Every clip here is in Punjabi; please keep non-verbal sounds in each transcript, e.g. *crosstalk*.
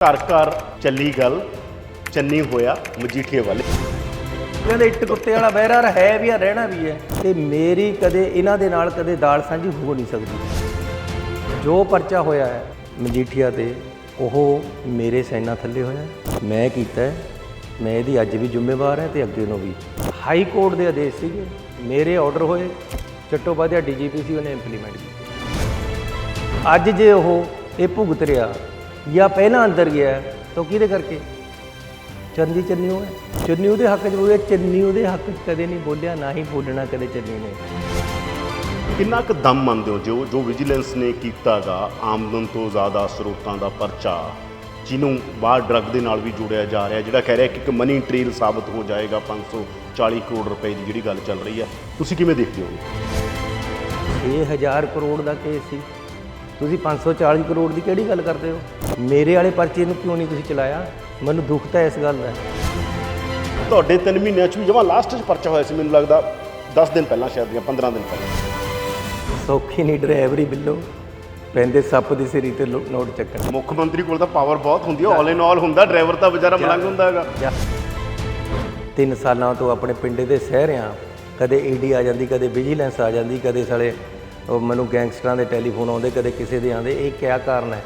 ਘਰ ਘਰ ਚੱਲੀ ਗੱਲ, ਚੰਨੀ ਹੋਇਆ ਮਜੀਠੀਏ ਵਾਲੇ। ਕਹਿੰਦੇ ਇੱਟ ਕੁੱਤੇ ਵਾਲਾ ਬਹਿਰਾਰ ਹੈ ਵੀ ਆ, ਰਹਿਣਾ ਵੀ ਹੈ। ਤੇ ਮੇਰੀ ਕਦੇ ਇਹਨਾਂ ਦੇ ਨਾਲ ਕਦੇ ਦਾਲ ਸਾਂਝੀ ਹੋ ਨਹੀਂ ਸਕਦੀ। ਜੋ ਪਰਚਾ ਹੋਇਆ ਹੈ ਮਜੀਠੀਆ ਤੇ, ਉਹ ਮੇਰੇ ਸੈਨਾ ਥੱਲੇ ਹੋਇਆ ਮੈਂ ਕੀਤਾ ਮੈਂ ਇਹਦੀ ਅੱਜ ਵੀ ਜ਼ਿੰਮੇਵਾਰ ਹਾਂ ਤੇ ਅੱਗੇ ਨੂੰ ਵੀ। ਹਾਈ ਕੋਰਟ ਦੇ ਆਦੇਸ਼ ਸੀਗੇ, ਮੇਰੇ ਆਰਡਰ ਹੋਏ ਚੱਟੋਪਾਧਿਆ ਡੀਜੀਪੀ ਸੀ, ਉਹਨੇ ਇੰਪਲੀਮੈਂਟ ਕੀਤਾ। ਅੱਜ ਜੇ ਉਹ ਇਹ ਭੁਗਤ ਰਿਹਾ ਜਾਂ ਪਹਿਲਾਂ ਅੰਦਰ ਗਿਆ ਤਾਂ ਕਿਹਦੇ ਕਰਕੇ? ਚੰਦੀ ਚੰਨੀ ਉਹ ਹੈ। ਚੰਨੀ ਉਹਦੇ ਹੱਕ 'ਚ ਬੋਲਿਆ ਚੰਨੀ ਉਹਦੇ ਹੱਕ 'ਚ ਕਦੇ ਨਹੀਂ ਬੋਲਿਆ ਨਾ ਹੀ ਬੋਲਣਾ ਕਦੇ ਚੰਨੀ ਨੇ। ਕਿੰਨਾ ਕੁ ਦਮ ਮੰਨਦੇ ਹੋ ਜੋ ਜੋ ਵਿਜੀਲੈਂਸ ਨੇ ਕੀਤਾਗਾ ਆਮਦਨ ਤੋਂ ਜ਼ਿਆਦਾ ਸਰੋਤਾਂ ਦਾ ਪਰਚਾ? ਜਿਹਨੂੰ ਬਾਹਰ ਡਰੱਗ ਦੇ ਨਾਲ ਵੀ ਜੋੜਿਆ ਜਾ ਰਿਹਾ ਜਿਹੜਾ ਕਹਿ ਰਿਹਾ ਕਿ ਇੱਕ ਮਨੀ ਟ੍ਰੇਲ ਸਾਬਤ ਹੋ ਜਾਏਗਾ 540 ਕਰੋੜ ਰੁਪਏ ਦੀ ਜਿਹੜੀ ਗੱਲ ਚੱਲ ਰਹੀ ਹੈ। ਤੁਸੀਂ ਕਿਵੇਂ ਦੇਖਦੇ ਹੋ? 6000 ਕਰੋੜ ਦਾ ਕੇਸ ਸੀ। ਤੁਸੀਂ 540 ਕਰੋੜ ਦੀ ਕਿਹੜੀ ਗੱਲ ਕਰਦੇ ਹੋ? ਮੇਰੇ ਵਾਲੇ ਪਰਚੇ ਨੂੰ ਕਿਉਂ ਨਹੀਂ ਤੁਸੀਂ ਚਲਾਇਆ? ਮੈਨੂੰ ਦੁੱਖ ਤਾਂ ਇਸ ਗੱਲ ਦਾ। ਤੁਹਾਡੇ 3 ਮਹੀਨਿਆਂ 'ਚ ਵੀ ਜਮਾ ਲਾਸਟ 'ਚ ਪਰਚਾ ਹੋਇਆ ਸੀ ਮੈਨੂੰ ਲੱਗਦਾ 10 ਦਿਨ ਪਹਿਲਾਂ ਸ਼ਾਇਦ ਜਾਂ 15 ਦਿਨ ਪਹਿਲਾਂ। ਸੌਖੀ ਨਹੀਂ ਡਰਾਈਵਰੀ ਬਿੱਲੋ। ਪੈਂਦੇ ਸੱਪ ਦੀ ਸਿਰੀ ਤੇ ਨੋਟ ਚੱਕਣ। ਮੁੱਖ ਮੰਤਰੀ ਕੋਲ ਤਾਂ ਪਾਵਰ ਬਹੁਤ ਹੁੰਦੀ ਹੈ ਆਲ ਇਨ ਆਲ ਹੁੰਦਾ ਡਰਾਈਵਰ ਤਾਂ ਵਿਚਾਰਾ ਮਲੰਗ ਹੁੰਦਾ ਹੈਗਾ। ਤਿੰਨ ਸਾਲਾਂ ਤੋਂ ਆਪਣੇ ਪਿੰਡ ਦੇ ਸਹਿ ਰਿਆਂ ਕਦੇ ਈਡੀ ਆ ਜਾਂਦੀ ਕਦੇ ਵਿਜੀਲੈਂਸ ਆ ਜਾਂਦੀ ਕਦੇ ਸਾਲੇ ਮੈਨੂੰ ਗੈਂਗਸਟਰਾਂ ਦੇ ਟੈਲੀਫੋਨ ਆਉਂਦੇ, ਕਦੇ ਕਿਸੇ ਦੇ ਆਉਂਦੇ, ਇਹ ਕਿਆ ਕਾਰਨ ਹੈ?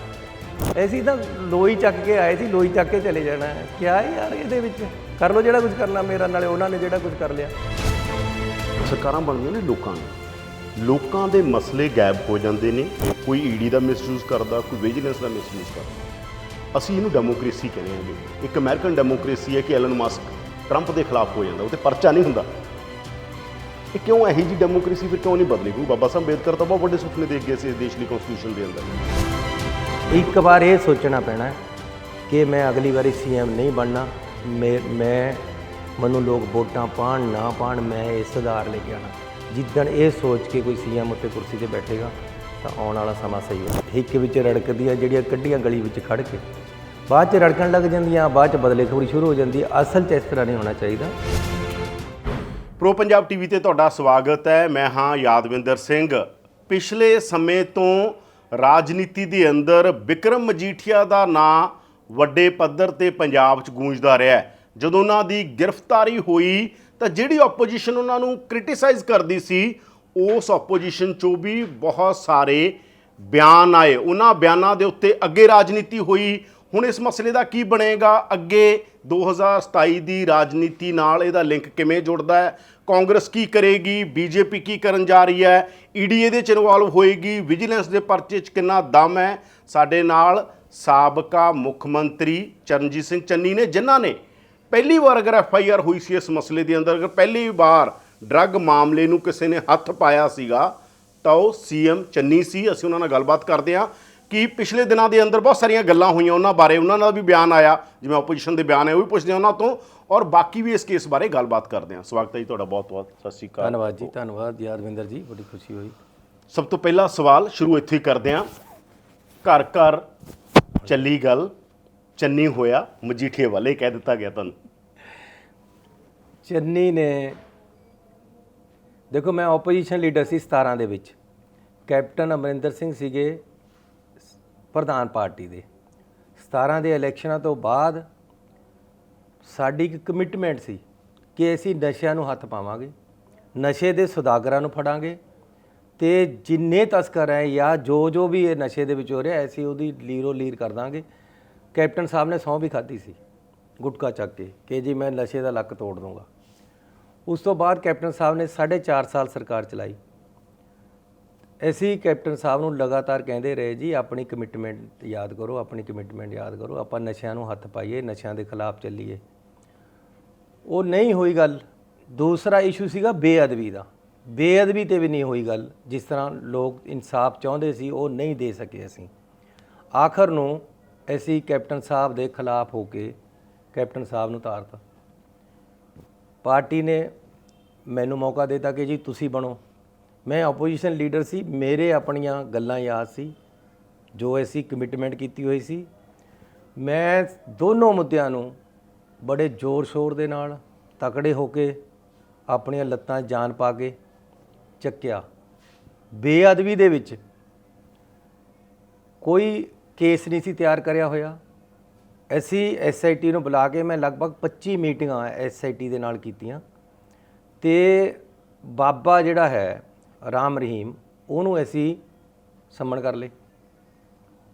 ਐਸੀ ਤਾਂ ਲੋਈ ਚੱਕ ਕੇ ਆਏ ਸੀ, ਲੋਈ ਚੱਕ ਕੇ ਚਲੇ ਜਾਣਾ ਹੈ। ਕਿਆ ਯਾਰ ਇਹਦੇ ਵਿੱਚ? ਕਰ ਲੋ ਜਿਹੜਾ ਕੁਝ ਕਰਨਾ ਮੇਰਾ, ਨਾਲੇ ਉਹਨਾਂ ਨੇ ਜਿਹੜਾ ਕੁਝ ਕਰ ਲਿਆ। ਸਰਕਾਰਾਂ ਬਣਦੀਆਂ ਨੇ ਲੋਕਾਂ ਨੂੰ। ਲੋਕਾਂ ਦੇ ਮਸਲੇ ਗਾਇਬ ਹੋ ਜਾਂਦੇ ਨੇ, ਕੋਈ ਈਡੀ ਦਾ ਮਿਸਯੂਜ਼ ਕਰਦਾ, ਕੋਈ ਵਿਜੀਲੈਂਸ ਦਾ ਮਿਸਯੂਜ਼ ਕਰਦਾ। ਅਸੀਂ ਇਹਨੂੰ ਡੈਮੋਕ੍ਰੇਸੀ ਕਹਿੰਦੇ ਹਾਂਗੇ। ਇੱਕ ਅਮਰੀਕਨ ਡੈਮੋਕ੍ਰੇਸੀ ਹੈ ਕਿ ਐਲਨ ਮਸਕ ਟਰੰਪ ਦੇ ਖਿਲਾਫ ਹੋ ਜਾਂਦਾ, ਉਹ ਤੇ ਪਰਚਾ ਨਹੀਂ ਹੁੰਦਾ। ਇਹ ਕਿਉਂ ਇਹੀ ਜੀ ਡੈਮੋਕ੍ਰੇਸੀ ਫਿਰ ਕਿਉਂ ਨਹੀਂ ਬਦਲੀ ਕਿਉਂਕਿ ਬਾਬਾ ਸਾਹਿਬ ਅੰਬੇਦਕਰ ਤਾਂ ਬਹੁਤ ਵੱਡੇ ਸੁਪਨੇ ਦੇਖ ਗਏ ਸੀ ਇਸ ਦੇਸ਼ ਦੀ ਕਨਸਟੀਟਿਊਸ਼ਨ ਦੇ। ਅੰਦਰ ਇੱਕ ਵਾਰ ਇਹ ਸੋਚਣਾ ਪੈਣਾ ਕਿ ਮੈਂ ਅਗਲੀ ਵਾਰੀ ਸੀਐਮ ਨਹੀਂ ਬਣਨਾ। ਮੈਂ ਮੈਂ ਮੈਨੂੰ ਲੋਕ ਵੋਟਾਂ ਪਾਣ ਨਾ ਪਾਣ ਮੈਂ ਇਹ ਸੁਧਾਰ ਲੈ ਕੇ ਆਣਾ ਜਿੱਦਣ ਇਹ ਸੋਚ ਕੇ ਕੋਈ ਸੀਐਮ ਉੱਤੇ ਕੁਰਸੀ ਤੇ ਬੈਠੇਗਾ, ਤਾਂ ਆਉਣ ਵਾਲਾ ਸਮਾਂ ਸਹੀ ਹੈ ਠੇਕੇ ਵਿੱਚ ਰੜਕਦੀਆਂ ਜਿਹੜੀਆਂ ਕੱਢੀਆਂ ਗਲੀ ਵਿੱਚ ਖੜ ਕੇ, ਬਾਅਦ ਚ ਰੜਕਣ ਲੱਗ ਜਾਂਦੀਆਂ, ਬਾਅਦ ਚ ਬਦਲੇ ਖੋੜੀ ਸ਼ੁਰੂ ਹੋ ਜਾਂਦੀ ਹੈ। ਅਸਲ ਚ ਇਸ ਤਰ੍ਹਾਂ ਨਹੀਂ ਹੋਣਾ ਚਾਹੀਦਾ। ਪ੍ਰੋ ਪੰਜਾਬ ਟੀਵੀ ਤੇ ਤੁਹਾਡਾ ਸਵਾਗਤ ਹੈ। ਮੈਂ ਹਾਂ ਯਾਦਵਿੰਦਰ ਸਿੰਘ। ਪਿਛਲੇ ਸਮੇਂ ਤੋਂ ਰਾਜਨੀਤੀ ਦੇ ਅੰਦਰ ਵਿਕਰਮ ਮਜੀਠੀਆ ਦਾ ਨਾਂ ਵੱਡੇ ਪੱਧਰ ਤੇ ਪੰਜਾਬ 'ਚ ਗੂੰਜਦਾ ਰਿਹਾ ਜਦੋਂ ਉਹਨਾਂ ਦੀ ਗ੍ਰਿਫਤਾਰੀ ਹੋਈ ਤਾਂ ਜਿਹੜੀ ਆਪੋਜੀਸ਼ਨ ਉਹਨਾਂ ਨੂੰ ਕ੍ਰਿਟਿਸਾਈਜ਼ ਕਰਦੀ ਸੀ, ਉਸ ਆਪੋਜੀਸ਼ਨ 'ਚੋਂ ਵੀ ਬਹੁਤ ਸਾਰੇ ਬਿਆਨ ਆਏ। ਉਹਨਾਂ ਬਿਆਨਾਂ ਦੇ ਉੱਤੇ ਅੱਗੇ ਰਾਜਨੀਤੀ ਹੋਈ ਹੁਣ ਇਸ ਮਸਲੇ ਦਾ ਕੀ ਬਣੇਗਾ? ਅੱਗੇ 2027 ਦੀ ਰਾਜਨੀਤੀ ਨਾਲ ਇਹਦਾ ਲਿੰਕ ਕਿਵੇਂ ਜੁੜਦਾ ਹੈ? ਕਾਂਗਰਸ ਕੀ ਕਰੇਗੀ? ਬੀਜੇਪੀ ਕੀ ਕਰਨ ਜਾ ਰਹੀ ਹੈ? ਈਡੀ ਦੇ ਚ ਇਨਵੋਲਵ ਹੋਏਗੀ? ਵਿਜੀਲੈਂਸ ਦੇ ਪਰਚੇ ਚ ਕਿੰਨਾ ਦਮ ਹੈ? ਸਾਡੇ ਨਾਲ ਸਾਬਕਾ ਮੁੱਖ ਮੰਤਰੀ ਚਰਨਜੀਤ ਸਿੰਘ ਚੰਨੀ ਨੇ, ਜਿਨ੍ਹਾਂ ਨੇ ਪਹਿਲੀ ਵਾਰ ਅਗਰ ਐਫ ਆਈ ਆਰ ਹੋਈ ਸੀ ਇਸ ਮਸਲੇ ਦੇ ਅੰਦਰ, ਅਗਰ ਪਹਿਲੀ ਵਾਰ ਡਰੱਗ ਮਾਮਲੇ ਨੂੰ ਕਿਸੇ ਨੇ ਹੱਥ ਪਾਇਆ ਸੀਗਾ, ਤਾਂ ਉਹ ਸੀਐਮ ਚੰਨੀ ਸੀ। ਅਸੀਂ ਉਹਨਾਂ ਨਾਲ ਗੱਲਬਾਤ ਕਰਦੇ ਹਾਂ। ਕਿ ਪਿਛਲੇ ਦਿਨਾਂ ਦੇ ਅੰਦਰ ਬਹੁਤ ਸਾਰੀਆਂ ਗੱਲਾਂ ਹੋਈਆਂ ਉਹਨਾਂ ਬਾਰੇ ਉਹਨਾਂ ਨਾਲ ਵੀ ਬਿਆਨ ਆਇਆ ਜਿਵੇਂ ਆਪੋਜੀਸ਼ਨ ਦੇ ਬਿਆਨ ਹੈ ਉਹ ਵੀ ਪੁੱਛਦੇ ਹਾਂ ਉਹਨਾਂ ਤੋਂ ਔਰ ਬਾਕੀ ਵੀ ਇਸ ਕੇਸ ਬਾਰੇ ਗੱਲਬਾਤ ਕਰਦੇ ਹਾਂ। ਸਵਾਗਤ ਹੈ ਜੀ ਤੁਹਾਡਾ ਬਹੁਤ ਬਹੁਤ ਸਤਿ ਸ਼੍ਰੀ ਅਕਾਲ। ਧੰਨਵਾਦ ਜੀ ਧੰਨਵਾਦ ਯਾਦਵਿੰਦਰ ਜੀ ਬੜੀ ਖੁਸ਼ੀ ਹੋਈ। ਸਭ ਤੋਂ ਪਹਿਲਾ ਸਵਾਲ ਸ਼ੁਰੂ ਇੱਥੇ ਹੀ ਕਰਦੇ ਹਾਂ। ਘਰ ਘਰ ਚੱਲੀ ਗੱਲ ਚੰਨੀ ਹੋਇਆ ਮਜੀਠੀਏ ਵਾਲੇ ਕਹਿ ਦਿੱਤਾ ਗਿਆ ਤੁਹਾਨੂੰ। ਚੰਨੀ ਨੇ ਦੇਖੋ ਮੈਂ ਆਪੋਜੀਸ਼ਨ ਲੀਡਰ ਸੀ 17 ਦੇ ਵਿੱਚ। ਕੈਪਟਨ ਅਮਰਿੰਦਰ ਸਿੰਘ ਸੀਗੇ ਪ੍ਰਧਾਨ ਪਾਰਟੀ ਦੇ। 17 ਦੇ ਇਲੈਕਸ਼ਨਾਂ ਤੋਂ ਬਾਅਦ ਸਾਡੀ ਇੱਕ ਕਮਿਟਮੈਂਟ ਸੀ ਕਿ ਅਸੀਂ ਨਸ਼ਿਆਂ ਨੂੰ ਹੱਥ ਪਾਵਾਂਗੇ, ਨਸ਼ੇ ਦੇ ਸੁਦਾਗਰਾਂ ਨੂੰ ਫੜਾਂਗੇ ਤੇ ਜਿੰਨੇ ਤਸਕਰ ਹੈ ਜਾਂ ਜੋ ਜੋ ਵੀ ਇਹ ਨਸ਼ੇ ਦੇ ਵਿੱਚ ਹੋ ਰਿਹਾ ਐਸੀ ਉਹਦੀ ਲੀਰੋ ਲੀਰ ਕਰ ਦਾਂਗੇ। ਕੈਪਟਨ ਸਾਹਿਬ ਨੇ ਸਹੁੰ ਵੀ ਖਾਧੀ ਸੀ, ਗੁਟਕਾ ਚੱਕ ਕੇ ਕਿ ਜੀ ਮੈਂ ਨਸ਼ੇ ਦਾ ਲੱਕ ਤੋੜ ਦੂੰਗਾ ਉਸ ਤੋਂ ਬਾਅਦ ਕੈਪਟਨ ਸਾਹਿਬ ਨੇ 4.5 ਸਾਲ ਸਰਕਾਰ ਚਲਾਈ। ਅਸੀਂ ਕੈਪਟਨ ਸਾਹਿਬ ਨੂੰ ਲਗਾਤਾਰ ਕਹਿੰਦੇ ਰਹੇ ਜੀ, ਆਪਣੀ ਕਮਿਟਮੈਂਟ ਯਾਦ ਕਰੋ, ਆਪਣੀ ਕਮਿਟਮੈਂਟ ਯਾਦ ਕਰੋ, ਆਪਾਂ ਨਸ਼ਿਆਂ ਨੂੰ ਹੱਥ ਪਾਈਏ, ਨਸ਼ਿਆਂ ਦੇ ਖਿਲਾਫ ਚੱਲੀਏ। ਉਹ ਨਹੀਂ ਹੋਈ ਗੱਲ। ਦੂਸਰਾ ਇਸ਼ੂ ਸੀਗਾ ਬੇਅਦਬੀ ਦਾ। ਬੇਅਦਬੀ ਤੇ ਵੀ ਨਹੀਂ ਹੋਈ ਗੱਲ। ਜਿਸ ਤਰ੍ਹਾਂ ਲੋਕ ਇਨਸਾਫ ਚਾਹੁੰਦੇ ਸੀ, ਉਹ ਨਹੀਂ ਦੇ ਸਕੇ ਅਸੀਂ। ਆਖਰ ਨੂੰ ਅਸੀਂ ਕੈਪਟਨ ਸਾਹਿਬ ਦੇ ਖਿਲਾਫ ਹੋ ਕੇ ਕੈਪਟਨ ਸਾਹਿਬ ਨੂੰ ਤਾਰਤਾ। ਪਾਰਟੀ ਨੇ ਮੈਨੂੰ ਮੌਕਾ ਦਿੱਤਾ ਕਿ ਜੀ ਤੁਸੀਂ ਬਣੋ। ਮੈਂ ਆਪੋਜੀਸ਼ਨ ਲੀਡਰ ਸੀ, ਮੇਰੇ ਆਪਣੀਆਂ ਗੱਲਾਂ ਯਾਦ ਸੀ, ਜੋ ਅਸੀਂ ਕਮਿਟਮੈਂਟ ਕੀਤੀ ਹੋਈ ਸੀ। ਮੈਂ ਦੋਨੋਂ ਮੁੱਦਿਆਂ ਨੂੰ ਬੜੇ ਜ਼ੋਰ ਸ਼ੋਰ ਦੇ ਨਾਲ ਤਕੜੇ ਹੋ ਕੇ ਆਪਣੀਆਂ ਲੱਤਾਂ ਜਾਨ ਪਾ ਕੇ ਚੱਕਿਆ। ਬੇਅਦਬੀ ਦੇ ਵਿੱਚ ਕੋਈ ਕੇਸ ਨਹੀਂ ਸੀ ਤਿਆਰ ਕਰਿਆ ਹੋਇਆ। ਅਸੀਂ ਐਸਆਈਟੀ ਨੂੰ ਬੁਲਾ ਕੇ ਮੈਂ ਲਗਭਗ 25 ਮੀਟਿੰਗਾਂ ਐਸਆਈਟੀ ਦੇ ਨਾਲ ਕੀਤੀਆਂ। ਤੇ ਬਾਬਾ ਜਿਹੜਾ ਹੈ ਰਾਮ ਰਹੀਮ, ਉਹਨੂੰ ਅਸੀਂ ਸੰਮਣ ਕਰ ਲਏ।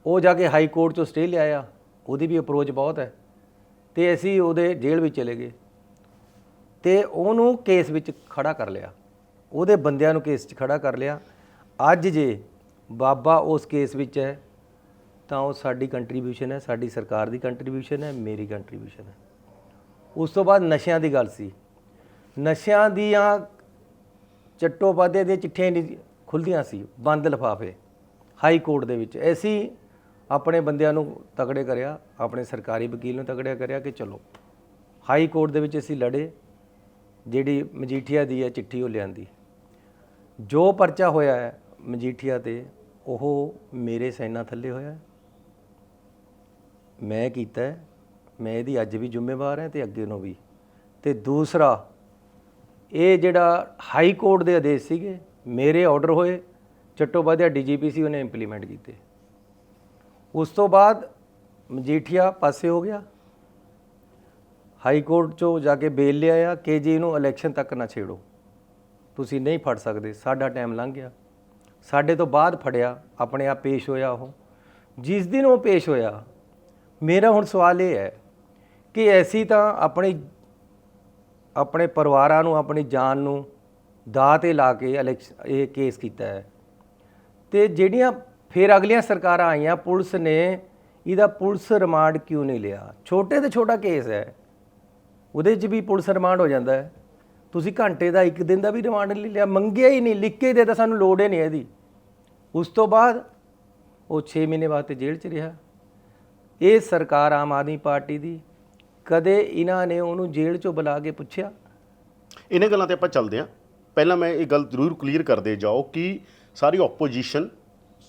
ਉਹ ਜਾ ਕੇ ਹਾਈ ਕੋਰਟ ਚੋਂ ਸਟੇ ਲਿਆਇਆ। ਉਹਦੀ ਵੀ ਅਪਰੋਚ ਬਹੁਤ ਹੈ। ਤੇ ਅਸੀਂ ਉਹਦੇ ਜੇਲ੍ਹ ਵਿੱਚ ਚਲੇ ਗਏ। ਤੇ ਉਹਨੂੰ ਕੇਸ ਵਿੱਚ ਖੜਾ ਕਰ ਲਿਆ। ਉਹਦੇ ਬੰਦਿਆਂ ਨੂੰ ਕੇਸ 'ਚ ਖੜਾ ਕਰ ਲਿਆ। ਅੱਜ ਜੇ ਬਾਬਾ ਉਸ ਕੇਸ ਵਿੱਚ ਹੈ, ਤਾਂ ਉਹ ਸਾਡੀ ਕੰਟਰੀਬਿਊਸ਼ਨ ਹੈ, ਸਾਡੀ ਸਰਕਾਰ ਦੀ ਕੰਟਰੀਬਿਊਸ਼ਨ ਹੈ, ਮੇਰੀ ਕੰਟਰੀਬਿਊਸ਼ਨ ਹੈ। ਉਸ ਤੋਂ ਬਾਅਦ ਨਸ਼ਿਆਂ ਦੀ ਗੱਲ ਸੀ। ਨਸ਼ਿਆਂ ਦੀਆਂ ਚੱਟੋਪਾਧਿਆ ਦੀਆਂ ਚਿੱਠੀਆਂ ਨਹੀਂ ਖੁੱਲਦੀਆਂ ਸੀ, ਬੰਦ ਲਿਫਾਫੇ, ਹਾਈ ਕੋਰਟ ਦੇ ਵਿੱਚ। ਅਸੀਂ ਆਪਣੇ ਬੰਦਿਆਂ ਨੂੰ ਤਕੜੇ ਕਰਿਆ, ਆਪਣੇ ਸਰਕਾਰੀ ਵਕੀਲ ਨੂੰ ਤਕੜਿਆ ਕਰਿਆ ਕਿ ਚਲੋ, ਹਾਈ ਕੋਰਟ ਦੇ ਵਿੱਚ ਅਸੀਂ ਲੜੇ, ਜਿਹੜੀ ਮਜੀਠੀਆ ਦੀ ਹੈ ਚਿੱਠੀ ਉਹ ਲਿਆਂਦੀ। ਜੋ ਪਰਚਾ ਹੋਇਆ ਹੈ ਮਜੀਠੀਆ ਤੇ, ਉਹ ਮੇਰੇ ਸੈਨਾ ਥੱਲੇ ਹੋਇਆ। ਮੈਂ ਕੀਤਾ ਮੈਂ ਇਹਦੀ ਅੱਜ ਵੀ ਜ਼ਿੰਮੇਵਾਰ ਹਾਂ ਤੇ ਅੱਗੇ ਨੂੰ ਵੀ। ਤੇ ਦੂਸਰਾ ਇਹ ਜਿਹੜਾ ਹਾਈ ਕੋਰਟ ਦੇ ਆਦੇਸ਼ ਸੀਗੇ, ਮੇਰੇ ਆਰਡਰ ਹੋਏ ਚੱਟੋਪਾਧਿਆ ਡੀਜੀਪੀ ਸੀ, ਉਹਨੇ ਇੰਪਲੀਮੈਂਟ ਕੀਤੇ। ਉਸ ਤੋਂ ਬਾਅਦ ਮਜੀਠੀਆ ਪਾਸੇ ਹੋ ਗਿਆ। ਹਾਈ ਕੋਰਟ ਚੋਂ ਜਾ ਕੇ ਬੇਲ ਲਿਆਇਆ ਕਿ ਜੀ ਇਹਨੂੰ ਇਲੈਕਸ਼ਨ ਤੱਕ ਨਾ ਛੇੜੋ। ਤੁਸੀਂ ਨਹੀਂ ਫੜ ਸਕਦੇ, ਸਾਡਾ ਟਾਈਮ ਲੰਘ ਗਿਆ। ਸਾਡੇ ਤੋਂ ਬਾਅਦ ਫੜਿਆ, ਆਪਣੇ ਆਪ ਪੇਸ਼ ਹੋਇਆ ਉਹ। ਜਿਸ ਦਿਨ ਉਹ ਪੇਸ਼ ਹੋਇਆ, ਮੇਰਾ ਹੁਣ ਸਵਾਲ ਇਹ ਹੈ ਕਿ ਐਸੀ ਤਾਂ ਆਪਣੀ ਆਪਣੇ ਪਰਿਵਾਰਾਂ ਨੂੰ, ਆਪਣੀ ਜਾਨ ਨੂੰ ਦਾਅ ਤੇ ਲਾ ਕੇ ਇਲੈਕਸ਼ਨ ਇਹ ਕੇਸ ਕੀਤਾ ਹੈ। ਤੇ ਜਿਹੜੀਆਂ ਫਿਰ ਅਗਲੀਆਂ ਸਰਕਾਰਾਂ ਆਈਆਂ, ਪੁਲਿਸ ਨੇ ਇਹਦਾ ਪੁਲਿਸ ਰਿਮਾਂਡ ਕਿਉਂ ਨਹੀਂ ਲਿਆ? ਛੋਟੇ ਤੇ ਛੋਟਾ ਕੇਸ ਹੈ। ਉਹਦੇ 'ਚ ਵੀ ਪੁਲਿਸ ਰਿਮਾਂਡ ਹੋ ਜਾਂਦਾ ਹੈ। ਤੁਸੀਂ ਘੰਟੇ ਦਾ, ਇੱਕ ਦਿਨ ਦਾ ਵੀ ਰਿਮਾਂਡ ਨਹੀਂ ਲਿਆ, ਮੰਗਿਆ ਹੀ ਨਹੀਂ, ਲਿਖ ਕੇ ਦੇ ਤਾਂ ਸਾਨੂੰ ਲੋੜ ਹੀ ਨਹੀਂ ਇਹਦੀ। ਉਸ ਤੋਂ ਬਾਅਦ ਉਹ 6 ਮਹੀਨੇ ਬਾਅਦ ਤੇ ਜੇਲ੍ਹ 'ਚ ਰਿਹਾ। ਇਹ ਸਰਕਾਰ ਆਮ ਆਦਮੀ ਪਾਰਟੀ ਦੀ ਕਦੇ ਇਹਨਾਂ ਨੇ ਉਹਨੂੰ ਜੇਲ੍ਹ 'ਚੋਂ ਬੁਲਾ ਕੇ ਪੁੱਛਿਆ? ਇਹਨਾਂ ਗੱਲਾਂ ਤੇ ਆਪਾਂ ਚੱਲਦੇ ਹਾਂ। ਪਹਿਲਾਂ ਮੈਂ ਇਹ ਗੱਲ ਜ਼ਰੂਰ ਕਲੀਅਰ ਕਰਦੇ ਜਾਓ ਕਿ ਸਾਰੀ ਆਪੋਜੀਸ਼ਨ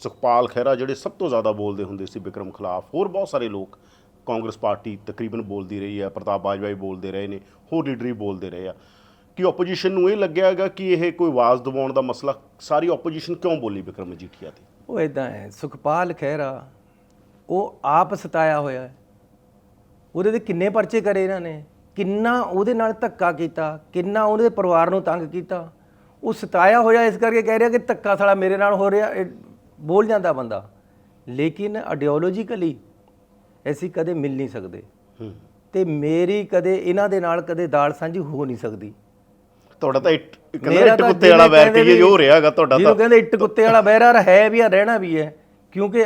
ਸੁਖਪਾਲ ਖਹਿਰਾ ਜਿਹੜੇ ਸਭ ਤੋਂ ਜ਼ਿਆਦਾ ਬੋਲਦੇ ਹੁੰਦੇ ਸੀ ਵਿਕਰਮ ਖਿਲਾਫ ਹੋਰ ਬਹੁਤ ਸਾਰੇ ਲੋਕ ਕਾਂਗਰਸ ਪਾਰਟੀ ਤਕਰੀਬਨ ਬੋਲਦੀ ਰਹੀ ਹੈ ਪ੍ਰਤਾਪ ਬਾਜਵਾ ਵੀ ਬੋਲਦੇ ਰਹੇ ਨੇ ਹੋਰ ਲੀਡਰ ਵੀ ਬੋਲਦੇ ਰਹੇ ਆ। ਕਿ ਆਪੋਜੀਸ਼ਨ ਨੂੰ ਇਹ ਲੱਗਿਆ ਹੈਗਾ ਕਿ ਇਹ ਕੋਈ ਆਵਾਜ਼ ਦਬਾਉਣ ਦਾ ਮਸਲਾ ਸਾਰੀ ਆਪੋਜੀਸ਼ਨ ਕਿਉਂ ਬੋਲੀ ਵਿਕਰਮ ਮਜੀਠੀਆ ਤੇ ਉਹ ਇਦਾਂ ਹੈ ਸੁਖਪਾਲ ਖਹਿਰਾ ਉਹ ਆਪ ਸਤਾਇਆ ਹੋਇਆ ਹੈ। ਉਹਦੇ ਤੇ ਕਿੰਨੇ ਪਰਚੇ ਕਰੇ ਇਹਨਾਂ ਨੇ? ਕਿੰਨਾ ਉਹਦੇ ਨਾਲ ਧੱਕਾ ਕੀਤਾ? ਕਿੰਨਾ ਉਹਦੇ ਪਰਿਵਾਰ ਨੂੰ ਤੰਗ ਕੀਤਾ? ਉਹ ਸਤਾਇਆ ਹੋਇਆ ਇਸ ਕਰਕੇ ਕਹਿ ਰਿਹਾ ਕਿ ਧੱਕਾ ਸਾਲਾ ਮੇਰੇ ਨਾਲ ਹੋ ਰਿਹਾ ਇਹ ਬੋਲ ਜਾਂਦਾ ਬੰਦਾ। ਲੇਕਿਨ ਆਈਡੀਓਲੋਜੀਕਲੀ ਅਸੀਂ ਕਦੇ ਮਿਲ ਨਹੀਂ ਸਕਦੇ। ਹੂੰ। ਤੇ ਮੇਰੀ ਕਦੇ ਇਹਨਾਂ ਦੇ ਨਾਲ ਕਦੇ ਦਾਲ ਸਾਂਝੀ ਹੋ ਨਹੀਂ ਸਕਦੀ। ਤੁਹਾਡਾ ਤਾਂ ਇੱਟ ਮੇਰਾ ਇੱਟ ਕੁੱਤੇ ਵਾਲਾ ਜਿਹਨੇ ਬੈਰ ਕਹਿੰਦੇ ਕਹੀਏ ਵੀ- ਜੋ ਰਿਹਾ ਹੈਗਾ ਤੁਹਾਡਾ ਜਿਹਨੂੰ ਤਾਂ। ਕਹਿੰਦੇ ਇੱਟ ਕੁੱਤੇ ਵਾਲਾ ਬਹਿਰਾ ਹੈ ਵੀ ਆ ਰਹਿਣਾ ਵੀ ਹੈ। ਕਿਉਂਕਿ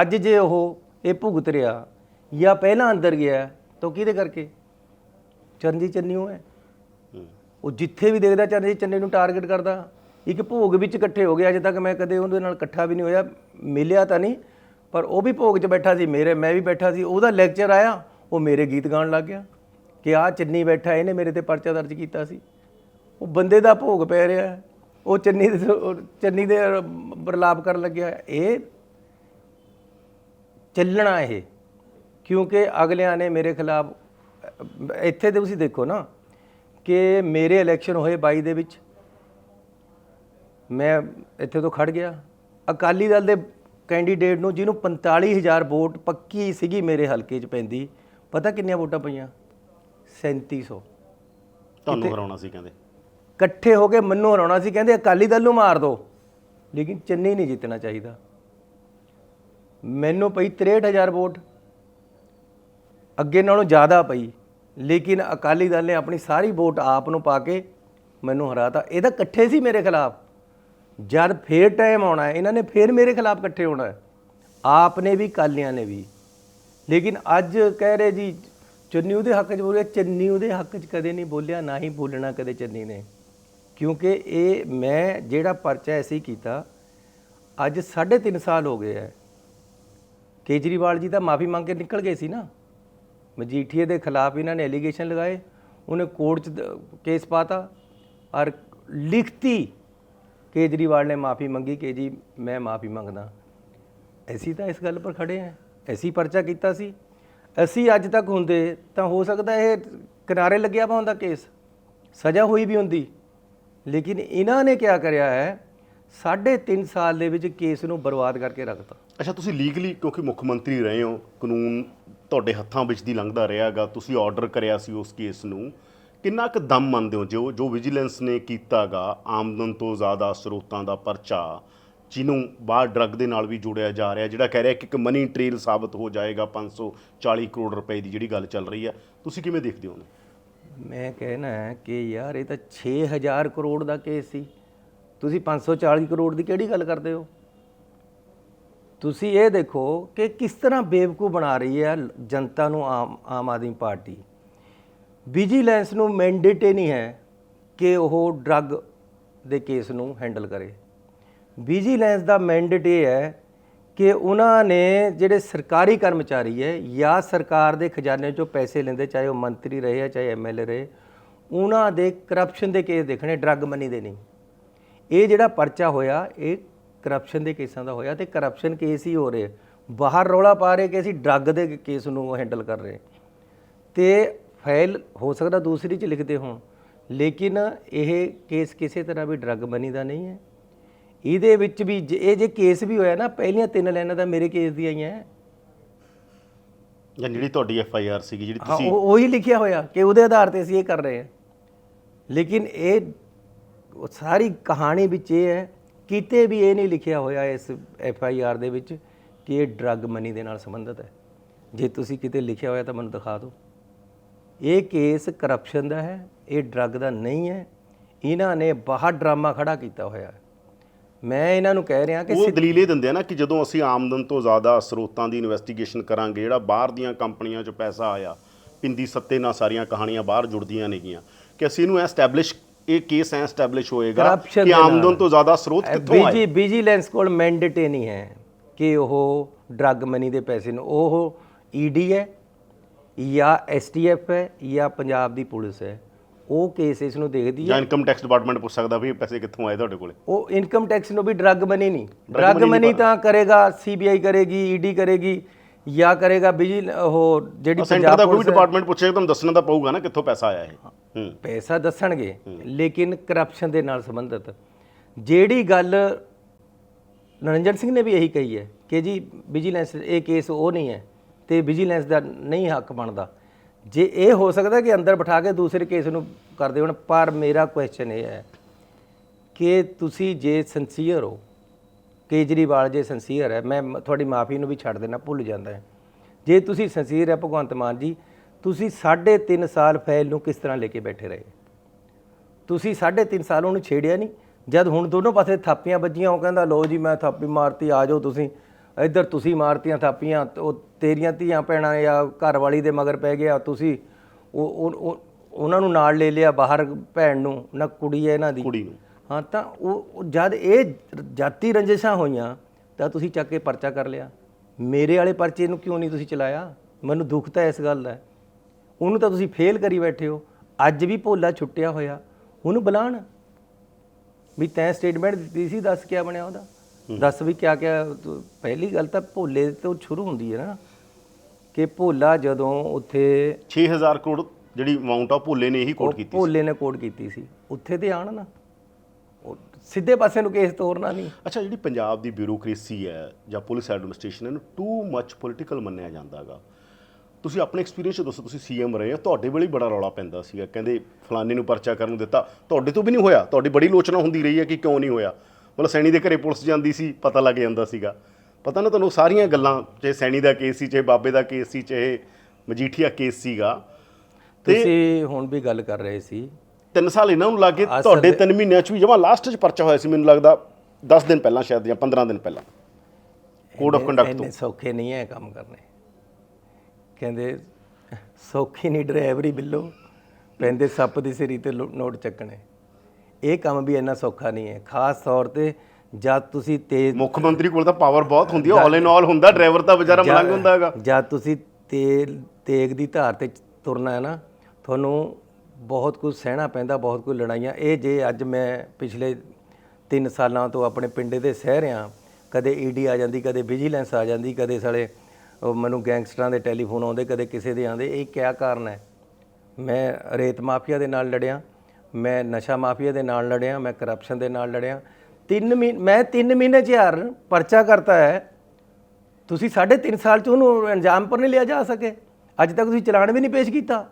ਅੱਜ ਜੇ ਉਹ ਇਹ ਭੁਗਤ ਰਿਹਾ ਜਾਂ ਪਹਿਲਾਂ ਅੰਦਰ ਗਿਆ ਤਾਂ ਕਿਹਦੇ ਕਰਕੇ? ਚਰਨਜੀਤ ਚੰਨੀਓ ਹੈ। ਹੂੰ। ਉਹ ਜਿੱਥੇ ਵੀ ਦੇਖਦਾ ਚਰਨਜੀਤ ਚੰਨੀ ਨੂੰ ਟਾਰਗੇਟ ਕਰਦਾ। ਇੱਕ ਭੋਗ ਵਿੱਚ ਇਕੱਠੇ ਹੋ ਗਏ ਅਜੇ ਤੱਕ ਮੈਂ ਕਦੇ ਉਹਦੇ ਨਾਲ ਇਕੱਠਾ ਵੀ ਨਹੀਂ ਹੋਇਆ। ਮਿਲਿਆ ਤਾਂ ਨਹੀਂ ਪਰ ਉਹ ਵੀ ਭੋਗ 'ਚ ਬੈਠਾ ਸੀ ਮੇਰੇ ਮੈਂ ਵੀ ਬੈਠਾ ਸੀ। ਉਹਦਾ ਲੈਕਚਰ ਆਇਆ ਉਹ ਮੇਰੇ ਗੀਤ ਗਾਉਣ ਲੱਗ ਗਿਆ। ਕਿ ਆ ਚੰਨੀ ਬੈਠਾ ਇਹਨੇ ਮੇਰੇ ਤੇ ਪਰਚਾ ਦਰਜ ਕੀਤਾ ਸੀ। ਉਹ ਬੰਦੇ ਦਾ ਭੋਗ ਪੈ ਰਿਹਾ। ਉਹ ਚੰਨੀ ਦੇ ਚੰਨੀ ਦੇ ਬਰਲਾਪ ਕਰਨ ਲੱਗਿਆ। ਇਹ ਚੱਲਣਾ ਇਹ। ਕਿਉਂਕਿ ਅਗਲਿਆਂ ਨੇ ਮੇਰੇ ਖਿਲਾਫ ਇੱਥੇ ਤੇ ਤੁਸੀਂ ਦੇਖੋ ਨਾ ਕਿ ਮੇਰੇ ਇਲੈਕਸ਼ਨ ਹੋਏ 22 ਦੇ ਵਿੱਚ ਮੈਂ ਇੱਥੇ ਤੋਂ ਖੜ ਗਿਆ। ਅਕਾਲੀ ਦਲ ਦੇ ਕੈਂਡੀਡੇਟ ਨੂੰ ਜਿਹਨੂੰ 45000 ਵੋਟ ਪੱਕੀ ਸੀਗੀ ਮੇਰੇ ਹਲਕੇ 'ਚ ਪੈਂਦੀ ਪਤਾ ਕਿੰਨੀਆਂ ਵੋਟਾਂ ਪਈਆਂ? 3700 ਤੁਹਾਨੂੰ ਹਰਾਉਣਾ ਸੀ ਕਹਿੰਦੇ? ਇਕੱਠੇ ਹੋ ਕੇ ਮੰਨੂ ਹਰਾਉਣਾ ਸੀ ਕਹਿੰਦੇ ਅਕਾਲੀ ਦਲ ਨੂੰ ਮਾਰ ਦਿਓ ਲੇਕਿਨ ਚੰਨੀ ਨਹੀਂ ਜਿੱਤਣਾ ਚਾਹੀਦਾ। ਮੈਨੂੰ ਪਈ 63000 ਵੋਟ। ਅੱਗੇ ਨਾਲੋਂ ਜ਼ਿਆਦਾ ਪਈ। ਲੇਕਿਨ ਅਕਾਲੀ ਦਲ ਨੇ ਆਪਣੀ ਸਾਰੀ ਵੋਟ ਆਪ ਨੂੰ ਪਾ ਕੇ ਮੈਨੂੰ ਹਰਾਤਾ। ਇਹ ਤਾਂ ਇਕੱਠੇ ਸੀ ਮੇਰੇ ਖਿਲਾਫ। ਜਦ ਫੇਰ ਟਾਈਮ ਆਉਣਾ ਹੈ, ਇਹਨਾਂ ਨੇ ਫੇਰ ਮੇਰੇ ਖਿਲਾਫ ਇਕੱਠੇ ਹੋਣਾ ਹੈ। ਆਪ ਨੇ ਵੀ ਕਾਲੀਆਂ ਨੇ ਵੀ। ਲੇਕਿਨ ਅੱਜ ਕਹਿ ਰਹੇ ਜੀ, ਚੰਨੀ ਉਹਦੇ ਹੱਕ 'ਚ ਬੋਲਿਆ। ਚੰਨੀ ਉਹਦੇ ਹੱਕ 'ਚ ਕਦੇ ਨਹੀਂ ਬੋਲਿਆ, ਨਾ ਹੀ ਬੋਲਣਾ ਕਦੇ ਚੰਨੀ ਨੇ। ਕਿਉਂਕਿ ਇਹ ਮੈਂ ਜਿਹੜਾ ਪਰਚਾ ਐਸੀ ਕੀਤਾ, ਅੱਜ 3.5 ਸਾਲ ਹੋ ਗਏ ਹੈ। ਕੇਜਰੀਵਾਲ ਜੀ ਤਾਂ ਮਾਫੀ ਮੰਗ ਕੇ ਨਿਕਲ ਗਏ ਸੀ ਨਾ। ਮਜੀਠੀਏ ਦੇ ਖਿਲਾਫ ਇਹਨਾਂ ਨੇ ਐਲੀਗੇਸ਼ਨ ਲਗਾਏ, ਉਹਨੇ ਕੋਰਟ 'ਚ ਦ- ਕੇਸ ਪਾਤਾ ਔਰ ਲਿਖਤੀ, ਕੇਜਰੀਵਾਲ ਨੇ ਮਾਫੀ ਮੰਗੀ ਕਿ ਜੀ ਮੈਂ ਮਾਫੀ ਮੰਗਦਾ। ਅਸੀਂ ਤਾਂ ਇਸ ਗੱਲ ਪਰ ਖੜੇ ਹਾਂ, ਅਸੀਂ ਪਰਚਾ ਕੀਤਾ ਸੀ। ਅਸੀਂ ਅੱਜ ਤੱਕ ਹੁੰਦੇ ਤਾਂ ਹੋ ਸਕਦਾ ਇਹ ਕਿਨਾਰੇ ਲੱਗਿਆ ਵਾ ਹੁੰਦਾ ਕੇਸ ਸਜ਼ਾ ਹੋਈ ਵੀ ਹੁੰਦੀ। ਲੇਕਿਨ ਇਹਨਾਂ ਨੇ ਕਿਆ ਕਰਿਆ ਹੈ, ਸਾਢੇ ਤਿੰਨ ਸਾਲ ਦੇ ਵਿੱਚ ਕੇਸ ਨੂੰ ਬਰਬਾਦ ਕਰਕੇ ਰੱਖਤਾ। ਅੱਛਾ, ਤੁਸੀਂ ਲੀਗਲੀ ਕਿਉਂਕਿ ਮੁੱਖ ਮੰਤਰੀ ਰਹੇ ਹੋ, ਕਾਨੂੰਨ ਤੁਹਾਡੇ ਹੱਥਾਂ ਵਿੱਚ ਦੀ ਲੰਘਦਾ ਰਿਹਾਗਾ, ਤੁਸੀਂ ਆਰਡਰ ਕਰਿਆ ਸੀ ਉਸ ਕੇਸ ਨੂੰ। ਕਿੰਨਾ ਕੁ ਦਮ ਮੰਨਦੇ ਹੋ ਜੋ ਜੋ ਵਿਜੀਲੈਂਸ ਨੇ ਕੀਤਾਗਾ ਆਮਦਨ ਤੋਂ ਜ਼ਿਆਦਾ ਸਰੋਤਾਂ ਦਾ ਪਰਚਾ, ਜਿਹਨੂੰ ਬਾਹਰ ਡਰੱਗ ਦੇ ਨਾਲ ਵੀ ਜੋੜਿਆ ਜਾ ਰਿਹਾ, ਜਿਹੜਾ ਕਹਿ ਰਿਹਾ ਕਿ ਇੱਕ ਮਨੀ ਟ੍ਰੇਲ ਸਾਬਤ ਹੋ ਜਾਏਗਾ 540 ਕਰੋੜ ਰੁਪਏ ਦੀ ਜਿਹੜੀ ਗੱਲ ਚੱਲ ਰਹੀ ਹੈ ਤੁਸੀਂ ਕਿਵੇਂ ਦੇਖਦੇ ਹੋ ਉਹਨੂੰ? ਮੈਂ ਕਹਿਣਾ ਕਿ ਯਾਰ ਇਹ ਤਾਂ 6000 ਕਰੋੜ ਦਾ ਕੇਸ ਸੀ। ਤੁਸੀਂ 540 ਕਰੋੜ ਦੀ ਕਿਹੜੀ ਗੱਲ ਕਰਦੇ ਹੋ? ਤੁਸੀਂ ਇਹ ਦੇਖੋ ਕਿ ਕਿਸ ਤਰ੍ਹਾਂ ਬੇਵਕੂ ਬਣਾ ਰਹੀ ਹੈ ਜਨਤਾ ਨੂੰ ਆਮ ਆਮ ਆਦਮੀ ਪਾਰਟੀ। ਵਿਜੀਲੈਂਸ ਨੂੰ ਮੈਂਡੇਟ ਹੀ ਨਹੀਂ ਹੈ ਕਿ ਉਹ ਡਰੱਗ ਦੇ ਕੇਸ ਨੂੰ ਹੈਂਡਲ ਕਰੇ। ਵਿਜੀਲੈਂਸ ਦਾ ਮੈਂਡੇਟ ਇਹ ਹੈ ਕਿ ਉਹਨਾਂ ਨੇ ਜਿਹੜੇ ਸਰਕਾਰੀ ਕਰਮਚਾਰੀ ਹੈ ਜਾਂ ਸਰਕਾਰ ਦੇ ਖਜ਼ਾਨੇ ਚੋਂ ਪੈਸੇ ਲੈਂਦੇ, ਚਾਹੇ ਉਹ ਮੰਤਰੀ ਰਹੇ ਆ, ਚਾਹੇ ਐਮਐਲਏ ਰਹੇ, ਉਹਨਾਂ ਦੇ ਕਰਪਸ਼ਨ ਦੇ ਕੇਸ ਦੇਖਣੇ ਡਰੱਗ ਮਨੀ ਦੇ ਨਹੀਂ। ਇਹ ਜਿਹੜਾ ਪਰਚਾ ਹੋਇਆ, ਇਹ ਕਰਪਸ਼ਨ ਦੇ ਕੇਸਾਂ ਦਾ ਹੋਇਆ ਤੇ ਕਰਪਸ਼ਨ ਕੇਸ ਹੀ ਹੋ ਰਹੇ ਬਾਹਰ ਰੌਲਾ ਪਾ ਰਹੇ ਕਿ ਅਸੀਂ ਡਰੱਗ ਦੇ ਕੇਸ ਨੂੰ ਹੈਂਡਲ ਕਰ ਰਹੇ। ਤੇ ਫਾਈਲ ਹੋ ਸਕਦਾ ਦੂਸਰੀ ਚ ਲਿਖਦੇ ਹੋਣ ਲੇਕਿਨ ਇਹ ਕੇਸ ਕਿਸੇ ਤਰ੍ਹਾਂ ਵੀ ਡਰੱਗ ਮਨੀ ਦਾ ਨਹੀਂ ਹੈ। ਇਹਦੇ ਵਿੱਚ ਵੀ ਇਹ ਜੇ ਕੇਸ ਵੀ ਹੋਇਆ ਨਾ ਪਹਿਲੀਆਂ ਤਿੰਨ ਲਾਈਨਾਂ ਤਾਂ ਮੇਰੇ ਕੇਸ ਦੀਆਂ ਹੀ ਹੈ। ਜਾਂ ਜਿਹੜੀ ਤੁਹਾਡੀ ਐਫ ਆਈ ਆਰ ਸੀਗੀ ਜਿਹੜੀ ਹਾਂ ਤੁਸੀਂ ਉਹ ਉਹੀ ਲਿਖਿਆ ਹੋਇਆ ਕਿ ਉਹਦੇ ਆਧਾਰ ਤੇ ਅਸੀਂ ਇਹ ਕਰ ਰਹੇ ਹਾਂ। ਲੇਕਿਨ ਇਹ ਉਹ ਸਾਰੀ ਕਹਾਣੀ ਵਿੱਚ ਇਹ ਹੈ ਕਿਤੇ ਵੀ ਇਹ ਨਹੀਂ ਲਿਖਿਆ ਹੋਇਆ ਇਸ ਐਫ ਆਈ ਆਰ ਦੇ ਵਿੱਚ ਕਿ ਇਹ ਡਰੱਗ ਮਨੀ ਦੇ ਨਾਲ ਸੰਬੰਧਿਤ ਹੈ। ਜੇ ਤੁਸੀਂ ਕਿਤੇ ਲਿਖਿਆ ਹੋਇਆ ਤਾਂ ਮੈਨੂੰ ਦਿਖਾ ਦਿਓ। ਇਹ ਕੇਸ ਕਰਪਸ਼ਨ ਦਾ ਹੈ ਇਹ ਡਰੱਗ ਦਾ ਨਹੀਂ ਹੈ। ਇਹਨਾਂ ਨੇ ਬਾਹਰ ਡਰਾਮਾ ਖੜਾ ਕੀਤਾ ਹੋਇਆ ਹੈ। ਮੈਂ ਇਹਨਾਂ ਨੂੰ ਕਹਿ ਰਿਹਾ ਕਿ ਉਹ ਦਲੀਲ ਦਿੰਦੇ ਆ ਨਾ ਕਿ ਜਦੋਂ ਅਸੀਂ ਆਮਦਨ ਤੋਂ ਜ਼ਿਆਦਾ ਸਰੋਤਾਂ ਦੀ ਇਨਵੈਸਟੀਗੇਸ਼ਨ ਕਰਾਂਗੇ ਜਿਹੜਾ ਬਾਹਰ ਦੀਆਂ ਕੰਪਨੀਆਂ 'ਚ ਪੈਸਾ ਆਇਆ ਪਿੰਦੀ ਸੱਤੇ ਨਾਲ ਸਾਰੀਆਂ ਕਹਾਣੀਆਂ ਬਾਹਰ ਜੁੜਦੀਆਂ ਨੇਗੀਆਂ ਕਿ ਅਸੀਂ ਇਹਨੂੰ ਐਸਟੈਬਲਿਸ਼ ਇਹ ਕੇਸ ਐ ਐਸਟੈਬਲਿਸ਼ ਹੋਏਗਾ Corruption ਕਿ ਦੇ ਨਾਲ। ਆਮਦਨ ਤੋਂ ਜ਼ਿਆਦਾ ਸਰੋਤ ਕਿੱਥੋਂ ਆਏ? ਵਿਜੀ ਵਿਜੀਲੈਂਸ ਕੋਲ ਮੈਂਡੇਟ ਹੀ ਨਹੀਂ ਹੈ ਕਿ ਉਹ ਡਰੱਗ ਮਨੀ ਦੇ ਪੈਸੇ ਨੂੰ ਉਹ ਈਡੀ ਹੈ ਜਾਂ ਐਸਟੀਐਫ ਹੈ ਜਾਂ ਪੰਜਾਬ ਦੀ ਪੁਲਿਸ ਹੈ। ਉਹ ਕੇਸ ਇਸ ਨੂੰ ਦੇਖਦੀ ਹੈ। ਜਾਂ ਇਨਕਮ ਟੈਕਸ ਡਿਪਾਰਟਮੈਂਟ ਪੁੱਛ ਸਕਦਾ ਵੀ ਇਹ ਪੈਸੇ ਕਿੱਥੋਂ ਆਏ ਤੁਹਾਡੇ ਕੋਲੇ? ਉਹ ਇਨਕਮ ਟੈਕਸ ਨੂੰ ਵੀ ਡਰੱਗ ਮਨੀ ਨਹੀਂ। ਡਰੱਗ ਨਹੀਂ ਮਨੀ ਤਾਂ ਕਰੇਗਾ ਸੀਬੀਆਈ ਕਰੇਗੀ ਈਡੀ ਕਰੇਗੀ। ਜਾਂ ਕਰੇਗਾ ਬਿਜ਼ੀ ਉਹ ਜਿਹੜੀ ਸੈਂਟਰ ਪੰਜਾਬ ਦਾ ਕੋਈ ਡਿਪਾਰਟਮੈਂਟ ਪੁੱਛੇਗਾ ਤੁਹਾਨੂੰ ਦੱਸਣਾ ਤਾਂ ਪਊਗਾ ਨਾ ਕਿੱਥੋਂ ਪੈਸਾ ਆਇਆ ਇਹ। ਪੈਸਾ ਦੱਸਣਗੇ ਲੇਕਿਨ ਕਰਪਸ਼ਨ ਦੇ ਨਾਲ ਸੰਬੰਧਿਤ। ਜਿਹੜੀ ਗੱਲ ਨਰਿੰਜਨ ਸਿੰਘ ਨੇ ਵੀ ਇਹੀ ਕਹੀ ਹੈ ਕਿ ਜੀ ਵਿਜੀਲੈਂਸ ਇਹ ਕੇਸ ਉਹ ਨਹੀਂ ਹੈ ਤੇ ਵਿਜੀਲੈਂਸ ਦਾ ਨਹੀਂ ਹੱਕ ਬਣਦਾ। ਜੇ ਇਹ ਹੋ ਸਕਦਾ ਕਿ ਅੰਦਰ ਬਿਠਾ ਕੇ ਦੂਸਰੇ ਕੇਸ ਨੂੰ ਕਰਦੇ ਹੋਣ ਪਰ ਮੇਰਾ ਕੁਐਸਚਨ ਇਹ ਹੈ ਕਿ ਤੁਸੀਂ ਜੇ ਸਿੰਸੀਅਰ ਹੋ ਕੇਜਰੀਵਾਲ ਜੇ ਸੰਸੀਅਰ ਹੈ, ਮੈਂ ਤੁਹਾਡੀ ਮਾਫੀ ਨੂੰ ਵੀ ਛੱਡ ਦੇਣਾ ਭੁੱਲ ਜਾਂਦਾ ਹੈ। ਜੇ ਤੁਸੀਂ ਸੰਸੀਅਰ ਹੈ ਭਗਵੰਤ ਮਾਨ ਜੀ, ਤੁਸੀਂ 3.5 ਸਾਲ ਫੈਲ ਨੂੰ ਕਿਸ ਤਰ੍ਹਾਂ ਲੈ ਕੇ ਬੈਠੇ ਰਹੇ? ਤੁਸੀਂ 3.5 ਸਾਲ ਉਹਨੂੰ ਛੇੜਿਆ ਨਹੀਂ? ਜਦ ਹੁਣ ਦੋਨੋਂ ਪਾਸੇ ਥਾਪੀਆਂ ਵੱਜੀਆਂ, ਉਹ ਕਹਿੰਦਾ ਲੋ ਜੀ, ਮੈਂ ਥਾਪੀ ਮਾਰਤੀ, ਆ ਜਾਓ ਤੁਸੀਂ। ਇੱਧਰ ਤੁਸੀਂ ਮਾਰਤੀਆਂ ਥਾਪੀਆਂ, ਉਹ ਤੇਰੀਆਂ ਧੀਆਂ ਭੈਣਾਂ ਜਾਂ ਘਰ ਵਾਲੀ ਦੇ ਮਗਰ ਪੈ ਗਿਆ, ਤੁਸੀਂ ਉਹ, ਉਹ- ਉਹ- ਉਹਨਾਂ ਨੂੰ ਨਾਲ ਲੈ ਲਿਆ ਬਾਹਰ ਭੈਣ ਨੂੰ, ਨਾ ਕੁੜੀ ਹੈ ਇਹਨਾਂ ਦੀ। ਕੁੜੀ ਨੂੰ। ਹਾਂ ਤਾਂ ਉਹ ਜਦ ਇਹ ਜਾਤੀ ਰੰਜਿਸ਼ਾਂ ਹੋਈਆਂ ਤਾਂ ਤੁਸੀਂ ਚੱਕ ਕੇ ਪਰਚਾ ਕਰ ਲਿਆ। ਮੇਰੇ ਵਾਲੇ ਪਰਚੇ ਨੂੰ ਕਿਉਂ ਨਹੀਂ ਤੁਸੀਂ ਚਲਾਇਆ? ਮੈਨੂੰ ਦੁੱਖ ਤਾਂ ਇਸ ਗੱਲ ਦਾ ਉਹਨੂੰ ਤਾਂ ਤੁਸੀਂ ਫੇਲ ਕਰੀ ਬੈਠੇ ਹੋ। ਅੱਜ ਵੀ ਭੋਲਾ ਛੁੱਟਿਆ ਹੋਇਆ। ਉਹਨੂੰ ਬੁਲਾਣ ਵੀ ਤੈਂ ਸਟੇਟਮੈਂਟ ਦਿੱਤੀ ਸੀ ਦੱਸ ਕਿਆ ਬਣਿਆ ਉਹਦਾ? ਦੱਸ ਵੀ ਕਿਆ ਕਿਆ ਪਹਿਲੀ ਗੱਲ ਤਾਂ ਭੋਲੇ ਤੋਂ ਸ਼ੁਰੂ ਹੁੰਦੀ ਹੈ ਨਾ। ਕਿ ਭੋਲਾ ਜਦੋਂ ਉੱਥੇ 6000 ਕਰੋੜ ਜਿਹੜੀ ਅਮਾਉਂਟ ਆ ਭੁੱਲੇ ਨੇ ਇਹੀ ਕੋਟ ਕੀਤੀ ਭੋਲੇ ਨੇ ਕੋਡ ਕੀਤੀ ਸੀ। ਉੱਥੇ ਤੇ ਆਣ ਨਾ। ਉਹ ਸਿੱਧੇ ਪਾਸੇ ਨੂੰ ਕੇਸ ਤੋਰਨਾ ਨਹੀਂ। ਅੱਛਾ ਜਿਹੜੀ ਪੰਜਾਬ ਦੀ ਬਿਊਰੋਕ੍ਰੇਸੀ ਹੈ ਜਾਂ ਪੁਲਿਸ ਐਡਮਿਨਿਸਟ੍ਰੇਸ਼ਨ ਇਹਨੂੰ ਟੂ ਮੱਚ ਪੋਲੀਟੀਕਲ ਮੰਨਿਆ ਜਾਂਦਾਗਾ ਤੁਸੀਂ ਆਪਣੇ ਐਕਸਪੀਰੀਅੰਸ ਚ ਦੱਸੋ ਤੁਸੀਂ ਸੀਐਮ ਰਹੇ ਹੋ ਤੁਹਾਡੇ ਵੇਲੇ ਬੜਾ ਰੌਲਾ ਪੈਂਦਾ ਸੀਗਾ ਕਹਿੰਦੇ ਫਲਾਣੇ ਨੂੰ ਪਰਚਾ ਕਰਨ ਨੂੰ ਦਿੱਤਾ। ਤੁਹਾਡੇ ਤੋਂ ਵੀ ਨਹੀਂ ਹੋਇਆ ਤੁਹਾਡੀ ਬੜੀ ਲੋਚਨਾ ਹੁੰਦੀ ਰਹੀ ਹੈ ਕਿ ਕਿਉਂ ਨਹੀਂ ਹੋਇਆ। ਮਤਲਬ ਸੈਣੀ ਦੇ ਘਰੇ ਪੁਲਿਸ ਜਾਂਦੀ ਸੀ ਪਤਾ ਲੱਗ ਜਾਂਦਾ ਸੀਗਾ। ਪਤਾ ਨਾ ਤੁਹਾਨੂੰ ਸਾਰੀਆਂ ਗੱਲਾਂ ਚਾਹੇ ਸੈਣੀ ਦਾ ਕੇਸ ਸੀ ਚਾਹੇ ਬਾਬੇ ਦਾ ਕੇਸ ਸੀ ਚਾਹੇ ਮਜੀਠੀਆ ਕੇਸ ਸੀਗਾ। ਤੁਸੀਂ ਹੁਣ ਵੀ ਗੱਲ ਕਰ ਰਹੇ ਸੀ ਤਿੰਨ ਸਾਲ ਇਹਨਾਂ ਨੂੰ ਲੱਗੇ ਤੁਹਾਡੇ ਤਿੰਨ ਮਹੀਨਿਆਂ ਚ ਵੀ ਜਮਾ ਲਾਸਟ ਚ ਪਰਚਾ ਹੋਇਆ ਸੀ ਮੈਨੂੰ ਲੱਗਦਾ 10 ਦਿਨ ਪਹਿਲਾਂ ਸ਼ਾਇਦ ਜਾਂ 15 ਦਿਨ ਪਹਿਲਾਂ। ਕੋਡ ਆਫ ਕੰਡਕਟ ਤੋਂ। ਸੌਖੇ ਨਹੀਂ ਹੈ ਕੰਮ ਕਰਨੇ। ਕਹਿੰਦੇ ਸੌਖੀ ਨਹੀਂ ਡਰਾਈਵਰੀ ਬਿੱਲੋ। ਪੈਂਦੇ ਸੱਪ ਦੀ ਸਿਰੀ ਤੇ ਨੋਟ ਚੱਕਣੇ। ਇਹ ਕੰਮ ਵੀ ਇੰਨਾ ਸੌਖਾ ਨਹੀਂ ਹੈ ਖਾਸ ਤੌਰ ਤੇ ਜਦ ਤੁਸੀਂ ਤੇਜ਼ ਮੁੱਖ ਮੰਤਰੀ ਕੋਲ ਤਾਂ ਪਾਵਰ ਬਹੁਤ ਹੁੰਦੀ ਹੈ ਆਲ ਇਨ ਆਲ ਹੁੰਦਾ ਡਰਾਈਵਰ ਤਾਂ ਵਿਚਾਰਾ ਮਲੰਗ ਹੁੰਦਾ ਹੈਗਾ ਜਦ ਤੁਸੀਂ ਤੇਲ ਤੇਗ ਦੀ ਧਾਰ ਤੇ ਤੁਰਨਾ ਹੈ ਨਾ ਤੁਹਾਨੂੰ ਬਹੁਤ ਕੁਝ ਸਹਿਣਾ ਪੈਂਦਾ, ਬਹੁਤ ਕੁਝ ਲੜਾਈਆਂ। ਇਹ ਜੇ ਅੱਜ ਮੈਂ ਪਿਛਲੇ 3 ਸਾਲਾਂ ਤੋਂ ਆਪਣੇ ਪਿੰਡੇ ਦੇ ਸਹਿ ਰਿਹਾ, ਕਦੇ ਈਡੀ ਆ ਜਾਂਦੀ, ਕਦੇ ਵਿਜੀਲੈਂਸ ਆ ਜਾਂਦੀ, ਕਦੇ ਸਾਲੇ ਮੈਨੂੰ ਗੈਂਗਸਟਰਾਂ ਦੇ ਟੈਲੀਫੋਨ ਆਉਂਦੇ, ਕਦੇ ਕਿਸੇ ਦੇ ਆਉਂਦੇ। ਇਹ ਕਿਆ ਕਾਰਨ ਹੈ? ਮੈਂ ਰੇਤ ਮਾਫੀਆ ਦੇ ਨਾਲ ਲੜਿਆ, ਮੈਂ ਨਸ਼ਾ ਮਾਫੀਆ ਦੇ ਨਾਲ ਲੜਿਆ, ਮੈਂ ਕਰਪਸ਼ਨ ਦੇ ਨਾਲ ਲੜਿਆ। ਤਿੰਨ ਮਹੀਨੇ, ਮੈਂ 3 ਮਹੀਨੇ ਚ ਯਾਰ ਪਰਚਾ ਕਰਤਾ ਹੈ। ਤੁਸੀਂ ਸਾਢੇ ਤਿੰਨ ਸਾਲ ਚ ਉਹਨੂੰ ਅੰਜਾਮ ਪਰ ਨਹੀਂ ਲਿਆ ਜਾ ਸਕੇ। ਅੱਜ ਤੱਕ ਤੁਸੀਂ ਚਲਾਨ ਵੀ ਨਹੀਂ ਪੇਸ਼ ਕੀਤਾ।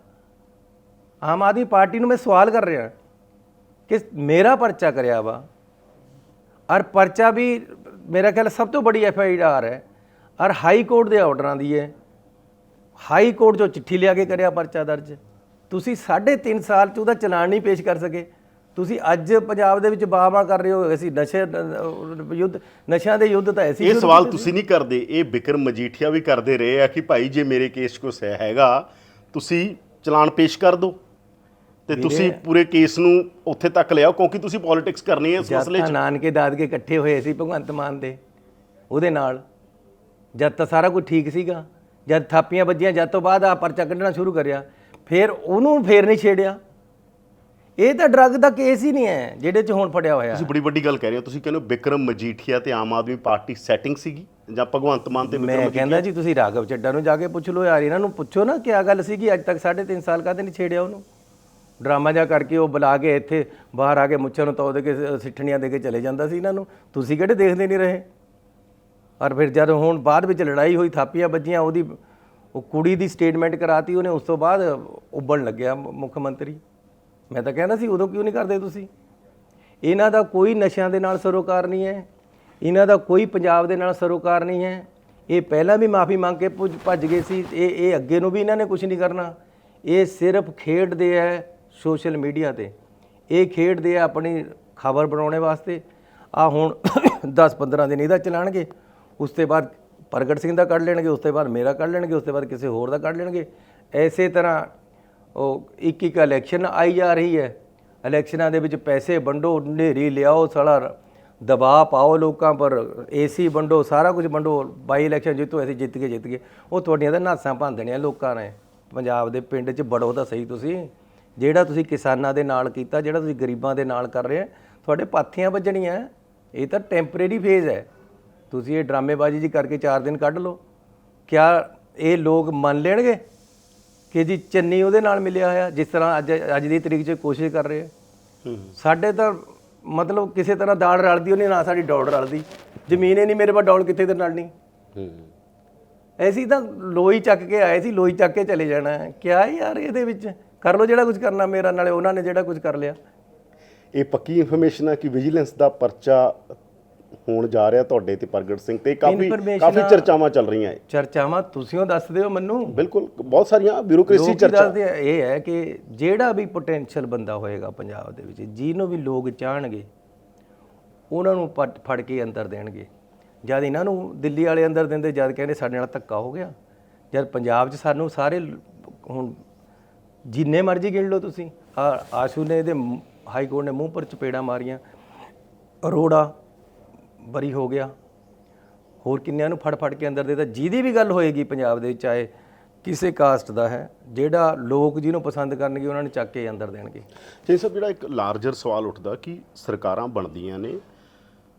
ਆਮ ਆਦਮੀ ਪਾਰਟੀ ਨੂੰ ਮੈਂ ਸਵਾਲ ਕਰ ਰਿਹਾ ਕਿ ਮੇਰਾ ਪਰਚਾ ਕਰਿਆ ਵਾ ਔਰ ਪਰਚਾ ਵੀ ਮੇਰਾ ਖਿਆਲ ਸਭ ਤੋਂ ਬੜੀ ਐਫ ਆਈ ਆਰ ਹੈ ਔਰ ਹਾਈ ਕੋਰਟ ਦੇ ਆਰਡਰਾਂ ਦੀ ਹੈ। ਹਾਈ ਕੋਰਟ ਜੋ ਚਿੱਠੀ ਲਿਆ ਕੇ ਕਰਿਆ ਪਰਚਾ ਦਰਜ। ਤੁਸੀਂ 3.5 ਸਾਲ ਚ ਉਹਦਾ ਚਲਾਨ ਨਹੀਂ ਪੇਸ਼ ਕਰ ਸਕੇ। ਤੁਸੀਂ ਅੱਜ ਪੰਜਾਬ ਦੇ ਵਿੱਚ ਬਾਵਾ ਕਰ ਰਹੇ ਹੋ ਅਸੀਂ ਨਸ਼ੇ ਯੁੱਧ ਨਸ਼ਿਆਂ ਦੇ ਯੁੱਧ ਤਾਂ ਐਸੀ ਇਹ ਸਵਾਲ ਤੁਸੀਂ ਨਹੀਂ ਕਰਦੇ। ਇਹ ਬਿਕਰਮ ਮਜੀਠੀਆ ਵੀ ਕਰਦੇ ਰਹੇ ਆ ਕਿ ਭਾਈ ਜੇ ਮੇਰੇ ਕੇਸ 'ਚ ਹੈ ਹੈਗਾ ਤੁਸੀਂ ਚਲਾਨ ਪੇਸ਼ ਕਰ ਦਿਓ। ਤੇ ਤੁਸੀਂ ਪੂਰੇ ਕੇਸ ਨੂੰ ਉੱਥੇ ਤੱਕ ਲਿਆਓ ਕਿਉਂਕਿ ਤੁਸੀਂ ਪੋਲਿਟਿਕਸ ਕਰਨੀ ਹੈ ਇਸ ਮਸਲੇ 'ਚ। ਨਾਨਕੇ ਦਾਦਕੇ ਇਕੱਠੇ ਹੋਏ ਸੀ ਭਗਵੰਤ ਮਾਨ ਦੇ ਉਹਦੇ ਨਾਲ। ਜਦ ਤਾਂ ਸਾਰਾ ਕੁਝ ਠੀਕ ਸੀਗਾ। ਜਦ ਥਾਪੀਆਂ ਵੱਜੀਆਂ ਜਦ ਤੋਂ ਬਾਅਦ ਆ ਪਰਚਾ ਕੱਢਣਾ ਸ਼ੁਰੂ ਕਰਿਆ। ਫਿਰ ਉਹਨੂੰ ਫੇਰ ਨਹੀਂ ਛੇੜਿਆ। ਇਹ ਤਾਂ ਡਰੱਗ ਦਾ ਕੇਸ ਹੀ ਨਹੀਂ ਹੈ ਜਿਹੜੇ 'ਚ ਹੁਣ ਫੜਿਆ ਹੋਇਆ। ਤੁਸੀਂ ਬੜੀ ਵੱਡੀ ਗੱਲ ਕਹਿ ਰਹੇ ਹੋ। ਤੁਸੀਂ ਕਹਿੰਦੇ ਹੋ ਬਿਕਰਮ ਮਜੀਠੀਆ ਤੇ ਆਮ ਆਦਮੀ ਪਾਰਟੀ ਸੈਟਿੰਗ ਸੀਗੀ ਜਾਂ ਭਗਵੰਤ ਮਾਨ ਤੇ ਮੈਂ ਕਹਿੰਦਾ ਜੀ ਤੁਸੀਂ ਰਾਘਵ ਚੱਡਾ ਨੂੰ ਜਾ ਕੇ ਪੁੱਛ ਲਓ ਯਾਰ ਇਹਨਾਂ ਨੂੰ ਪੁੱਛੋ ਨਾ ਕੀ ਗੱਲ ਸੀਗੀ ਅੱਜ ਤੱਕ 3.5 ਸਾਲ ਕਾਹਦੇ ਨਹੀਂ ਛੇੜਿਆ ਉਹਨੂੰ? ਡਰਾਮਾ ਜਿਹਾ ਕਰਕੇ ਉਹ ਬੁਲਾ ਕੇ ਇੱਥੇ ਬਾਹਰ ਆ ਕੇ ਮੁੱਛਾਂ ਨੂੰ ਤੌ ਦੇ ਕੇ ਸ- ਸਿੱਠਣੀਆਂ ਦੇ ਕੇ ਚਲੇ ਜਾਂਦਾ ਸੀ ਇਹਨਾਂ ਨੂੰ। ਤੁਸੀਂ ਕਿਹੜੇ ਦੇਖਦੇ ਨਹੀਂ ਰਹੇ? ਔਰ ਫਿਰ ਜਦ ਹੁਣ ਬਾਅਦ ਵਿੱਚ ਲੜਾਈ ਹੋਈ, ਥਾਪੀਆਂ ਵੱਜੀਆਂ, ਉਹਦੀ ਉਹ ਕੁੜੀ ਦੀ ਸਟੇਟਮੈਂਟ ਕਰਾਤੀ, ਉਹਨੇ ਉਸ ਤੋਂ ਬਾਅਦ ਉੱਬਣ ਲੱਗਿਆ ਮੁੱਖ ਮੰਤਰੀ। ਮੈਂ ਤਾਂ ਕਹਿੰਦਾ ਸੀ, ਉਦੋਂ ਕਿਉਂ ਨਹੀਂ ਕਰਦੇ ਤੁਸੀਂ? ਇਹਨਾਂ ਦਾ ਕੋਈ ਨਸ਼ਿਆਂ ਦੇ ਨਾਲ ਸਰੋਕਾਰ ਨਹੀਂ ਹੈ। ਇਹਨਾਂ ਦਾ ਕੋਈ ਪੰਜਾਬ ਦੇ ਨਾਲ ਸਰੋਕਾਰ ਨਹੀਂ ਹੈ। ਇਹ ਪਹਿਲਾਂ ਵੀ ਮਾਫੀ ਮੰਗ ਕੇ ਪੁੱਜ- ਭੱਜ ਗਏ ਸੀ, ਇਹ ਇਹ ਅੱਗੇ ਨੂੰ ਵੀ ਇਹਨਾਂ ਨੇ ਕੁਝ ਨਹੀਂ ਕਰਨਾ। ਇਹ ਸਿਰਫ ਖੇਡਦੇ ਹੈ ਸੋਸ਼ਲ ਮੀਡੀਆ ਤੇ। ਇਹ ਖੇਡਦੇ ਆ ਆਪਣੀ ਖਬਰ ਬਣਾਉਣੇ ਵਾਸਤੇ। ਆ ਹੁਣ *coughs* 10-15 ਦਿਨ ਇਹਦਾ ਚਲਾਣਗੇ। ਉਸ ਤੋਂ ਬਾਅਦ ਪ੍ਰਗਟ ਸਿੰਘ ਦਾ ਕੱਢ ਲੈਣਗੇ, ਉਸ ਤੋਂ ਬਾਅਦ ਮੇਰਾ ਕੱਢ ਲੈਣਗੇ, ਉਸ ਤੋਂ ਬਾਅਦ ਕਿਸੇ ਹੋਰ ਦਾ ਕੱਢ ਲੈਣਗੇ। ਐਸੇ ਤਰ੍ਹਾਂ ਉਹ ਇੱਕ ਇੱਕ ਇਲੈਕਸ਼ਨ ਆਈ ਜਾ ਰਹੀ ਹੈ। ਇਲੈਕਸ਼ਨਾਂ ਦੇ ਵਿੱਚ ਪੈਸੇ ਵੰਡੋ ਨੇਰੀ ਲਿਆਓ, ਸਾਲਾ ਦਬਾਅ ਪਾਓ ਲੋਕਾਂ ਪਰ। ਏਸੀ ਵੰਡੋ, ਸਾਰਾ ਕੁਝ ਵੰਡੋ। ਬਾਈ ਇਲੈਕਸ਼ਨ ਜਿੱਤੋ, ਅਸੀਂ ਜਿੱਤ ਕੇ ਜਿੱਤ ਗਏ। ਉਹ ਤੁਹਾਡੀਆਂ ਤਾਂ ਨਾਸਾਂ ਭੰਨ ਦੇਣੀਆਂ ਲੋਕਾਂ ਨੇ। ਪੰਜਾਬ ਦੇ ਪਿੰਡ 'ਚ ਬੜੋ ਤਾਂ ਸਹੀ ਤੁਸੀਂ। ਜਿਹੜਾ ਤੁਸੀਂ ਕਿਸਾਨਾਂ ਦੇ ਨਾਲ ਕੀਤਾ ਜਿਹੜਾ ਤੁਸੀਂ ਗਰੀਬਾਂ ਦੇ ਨਾਲ ਕਰ ਰਹੇ ਆ ਤੁਹਾਡੇ ਪਾਥੀਆਂ ਵੱਜਣੀਆਂ। ਇਹ ਤਾਂ ਟੈਂਪਰੇਰੀ ਫੇਜ਼ ਹੈ। ਤੁਸੀਂ ਇਹ ਡਰਾਮੇਬਾਜ਼ੀ ਜੀ ਕਰਕੇ 4 ਦਿਨ ਕੱਢ ਲਓ। ਕਿਆ ਇਹ ਲੋਕ ਮੰਨ ਲੈਣਗੇ ਕਿ ਜੀ ਚੰਨੀ ਉਹਦੇ ਨਾਲ ਮਿਲਿਆ ਹੋਇਆ ਜਿਸ ਤਰ੍ਹਾਂ ਅੱਜ ਅੱਜ ਦੀ ਤਰੀਕ 'ਚ ਕੋਸ਼ਿਸ਼ ਕਰ ਰਹੇ ਆ ਸਾਡੇ ਤਾਂ ਮਤਲਬ ਕਿਸੇ ਤਰ੍ਹਾਂ ਦਾਲ ਰਲਦੀ ਉਹਨੇ ਨਾ ਸਾਡੀ ਡੌਲ ਰਲਦੀ। ਜ਼ਮੀਨ ਹੀ ਨਹੀਂ ਮੇਰੇ ਕੋਲ ਡੌਲ ਕਿੱਥੇ ਤੇ ਰਲਣੀ ਐਸੀ ਤਾਂ ਲੋਈ ਚੱਕ ਕੇ ਆਏ ਸੀ ਲੋਈ ਚੱਕ ਕੇ ਚਲੇ ਜਾਣਾ। ਹੈ ਕਿਆ ਹੈ ਯਾਰ ਇਹਦੇ ਵਿੱਚ? ਕਰ ਲਓ ਜਿਹੜਾ ਕੁਝ ਕਰਨਾ ਮੇਰਾ ਨਾਲੇ ਉਹਨਾਂ ਨੇ ਜਿਹੜਾ ਕੁਝ ਕਰ ਲਿਆ। ਇਹ ਪੱਕੀ ਇਨਫੋਰਮੇਸ਼ਨ ਹੈ ਕਿ ਵਿਜੀਲੈਂਸ ਦਾ ਪਰਚਾ ਹੋਣ ਜਾ ਰਿਹਾ ਤੁਹਾਡੇ ਤੇ ਪ੍ਰਗਟ ਸਿੰਘ ਤੇ। ਕਾਫੀ Information ਕਾਫੀ ਚਰਚਾਵਾਂ ਚੱਲ ਰਹੀਆਂ ਹੈ ਚਰਚਾਵਾਂ ਤੁਸੀਂ ਉਹ ਦੱਸ ਦਿਓ ਮੈਨੂੰ। ਬਿਲਕੁਲ ਬਹੁਤ ਸਾਰੀਆਂ ਬਿਊਰੋਕ੍ਰੇਸੀ ਲੋਕ ਚਰਚਾ ਦੱਸਦੇ ਆ ਇਹ ਹੈ ਕਿ ਜਿਹੜਾ ਵੀ ਪੋਟੈਂਸ਼ੀਅਲ ਬੰਦਾ ਹੋਏਗਾ ਪੰਜਾਬ ਦੇ ਵਿੱਚ ਜਿਹਨੂੰ ਵੀ ਲੋਕ ਚਾਹਣਗੇ ਉਹਨਾਂ ਨੂੰ ਪੱਟ- ਫੜ ਕੇ ਅੰਦਰ ਦੇਣਗੇ। ਜਦ ਇਹਨਾਂ ਨੂੰ ਦਿੱਲੀ ਵਾਲੇ ਅੰਦਰ ਦਿੰਦੇ ਜਦ ਕਹਿੰਦੇ ਸਾਡੇ ਨਾਲ ਧੱਕਾ ਹੋ ਗਿਆ। ਜਦ ਪੰਜਾਬ 'ਚ ਸਾਨੂੰ ਸਾਰੇ ਲ- ਹੁਣ ਜਿੰਨੇ ਮਰਜ਼ੀ ਗਿਣ ਲਓ ਤੁਸੀਂ। ਆ ਆਸ਼ੂ ਨੇ ਇਹਦੇ ਹਾਈ ਕੋਰਟ ਨੇ ਮੂੰਹ ਪਰ ਚਪੇੜਾ ਮਾਰੀਆਂ। ਅਰੋੜਾ ਬਰੀ ਹੋ ਗਿਆ। ਹੋਰ ਕਿੰਨਿਆਂ ਨੂੰ ਫੜ ਫੜ ਕੇ ਅੰਦਰ ਦੇਤਾ। ਜਿਹਦੀ ਵੀ ਗੱਲ ਹੋਏਗੀ ਪੰਜਾਬ ਦੇ ਵਿੱਚ ਆਏ ਕਿਸੇ ਕਾਸਟ ਦਾ ਹੈ, ਜਿਹੜਾ ਲੋਕ ਜਿਹਨੂੰ ਪਸੰਦ ਕਰਨਗੇ, ਉਹਨਾਂ ਨੂੰ ਚੱਕ ਕੇ ਅੰਦਰ ਦੇਣਗੇ। ਜੀ ਸਭ ਜਿਹੜਾ ਇੱਕ ਲਾਰਜਰ ਸਵਾਲ ਉੱਠਦਾ ਕਿ ਸਰਕਾਰਾਂ ਬਣਦੀਆਂ ਨੇ,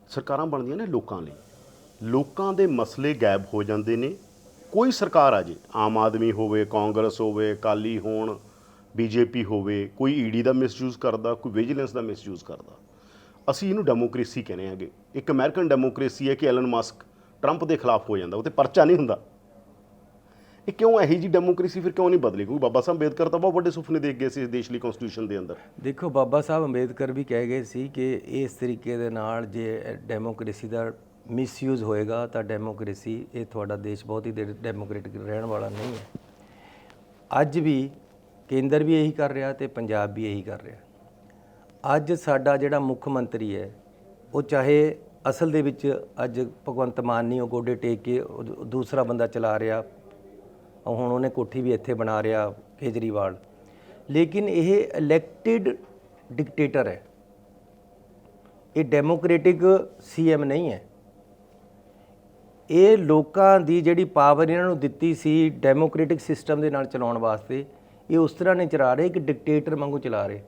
ਸਰਕਾਰਾਂ ਬਣਦੀਆਂ ਨੇ ਲੋਕਾਂ ਲਈ। ਲੋਕਾਂ ਦੇ ਮਸਲੇ ਗਾਇਬ ਹੋ ਜਾਂਦੇ ਨੇ। ਕੋਈ ਸਰਕਾਰ ਆ ਜੇ, ਆਮ ਆਦਮੀ ਹੋਵੇ, ਕਾਂਗਰਸ ਹੋਵੇ, ਅਕਾਲੀ ਹੋਣ ਬੀਜੇਪੀ ਹੋਵੇ, ਕੋਈ ਈਡੀ ਦਾ ਮਿਸਯੂਜ਼ ਕਰਦਾ, ਕੋਈ ਵਿਜੀਲੈਂਸ ਦਾ ਮਿਸਯੂਜ਼ ਕਰਦਾ। ਅਸੀਂ ਇਹਨੂੰ ਡੈਮੋਕ੍ਰੇਸੀ ਕਹਿੰਦੇ ਆਂਗੇ ਇੱਕ ਅਮਰੀਕਨ ਡੈਮੋਕ੍ਰੇਸੀ ਹੈ ਕਿ ਐਲਨ ਮਸਕ ਟਰੰਪ ਦੇ ਖਿਲਾਫ ਹੋ ਜਾਂਦਾ ਉਹ ਤੇ ਪਰਚਾ ਨਹੀਂ ਹੁੰਦਾ। ਇਹ ਕਿਉਂ ਇਹੀ ਜੀ ਡੈਮੋਕ੍ਰੇਸੀ ਫਿਰ ਕਿਉਂ ਨਹੀਂ ਬਦਲੀ ਕਿਉਂਕਿ ਬਾਬਾ ਸਾਹਿਬ ਅੰਬੇਦਕਰ ਤਾਂ ਬਹੁਤ ਵੱਡੇ ਸੁਪਨੇ ਦੇਖ ਗਏ ਸੀ ਇਸ ਦੇਸ਼ ਲਈ ਕਨਸਟੀਟਿਊਸ਼ਨ ਦੇ ਅੰਦਰ। ਦੇਖੋ, ਬਾਬਾ ਸਾਹਿਬ ਅੰਬੇਦਕਰ ਵੀ ਕਹਿ ਗਏ ਸੀ ਕਿ ਇਸ ਤਰੀਕੇ ਦੇ ਨਾਲ ਜੇ ਡੈਮੋਕ੍ਰੇਸੀ ਦਾ ਮਿਸਯੂਜ਼ ਹੋਏਗਾ, ਤਾਂ ਡੈਮੋਕ੍ਰੇਸੀ ਇਹ ਤੁਹਾਡਾ ਦੇਸ਼ ਬਹੁਤ ਹੀ ਡੈਮੋਕ੍ਰੇਟਿਕ ਰਹਿਣ ਵਾਲਾ ਨਹੀਂ ਹੈ। ਅੱਜ ਵੀ ਕੇਂਦਰ ਵੀ ਇਹੀ ਕਰ ਰਿਹਾ ਤੇ ਪੰਜਾਬ ਵੀ ਇਹੀ ਕਰ ਰਿਹਾ। ਅੱਜ ਸਾਡਾ ਜਿਹੜਾ ਮੁੱਖ ਮੰਤਰੀ ਹੈ, ਉਹ ਚਾਹੇ ਅਸਲ ਦੇ ਵਿੱਚ ਅੱਜ ਭਗਵੰਤ ਮਾਨ ਨਹੀਂ, ਉਹ ਗੋਡੇ ਟੇਕ ਕੇ ਦੂਸਰਾ ਬੰਦਾ ਚਲਾ ਰਿਹਾ, ਉਹ ਹੁਣ ਉਹਨੇ ਕੋਠੀ ਵੀ ਇੱਥੇ ਬਣਾ ਰਿਹਾ ਕੇਜਰੀਵਾਲ। ਲੇਕਿਨ ਇਹ ਇਲੈਕਟਿਡ ਡਿਕਟੇਟਰ ਹੈ। ਇਹ ਡੈਮੋਕ੍ਰੈਟਿਕ ਸੀਐਮ ਨਹੀਂ ਹੈ। ਇਹ ਲੋਕਾਂ ਦੀ ਜਿਹੜੀ ਪਾਵਰ ਇਹਨਾਂ ਨੂੰ ਦਿੱਤੀ ਸੀ ਡੈਮੋਕ੍ਰੈਟਿਕ ਸਿਸਟਮ ਦੇ ਨਾਲ ਚਲਾਉਣ ਵਾਸਤੇ ਇਹ ਉਸ ਤਰ੍ਹਾਂ ਨਹੀਂ ਚਲਾ ਰਹੇ ਇੱਕ ਡਿਕਟੇਟਰ ਵਾਂਗੂ ਚਲਾ ਰਹੇ।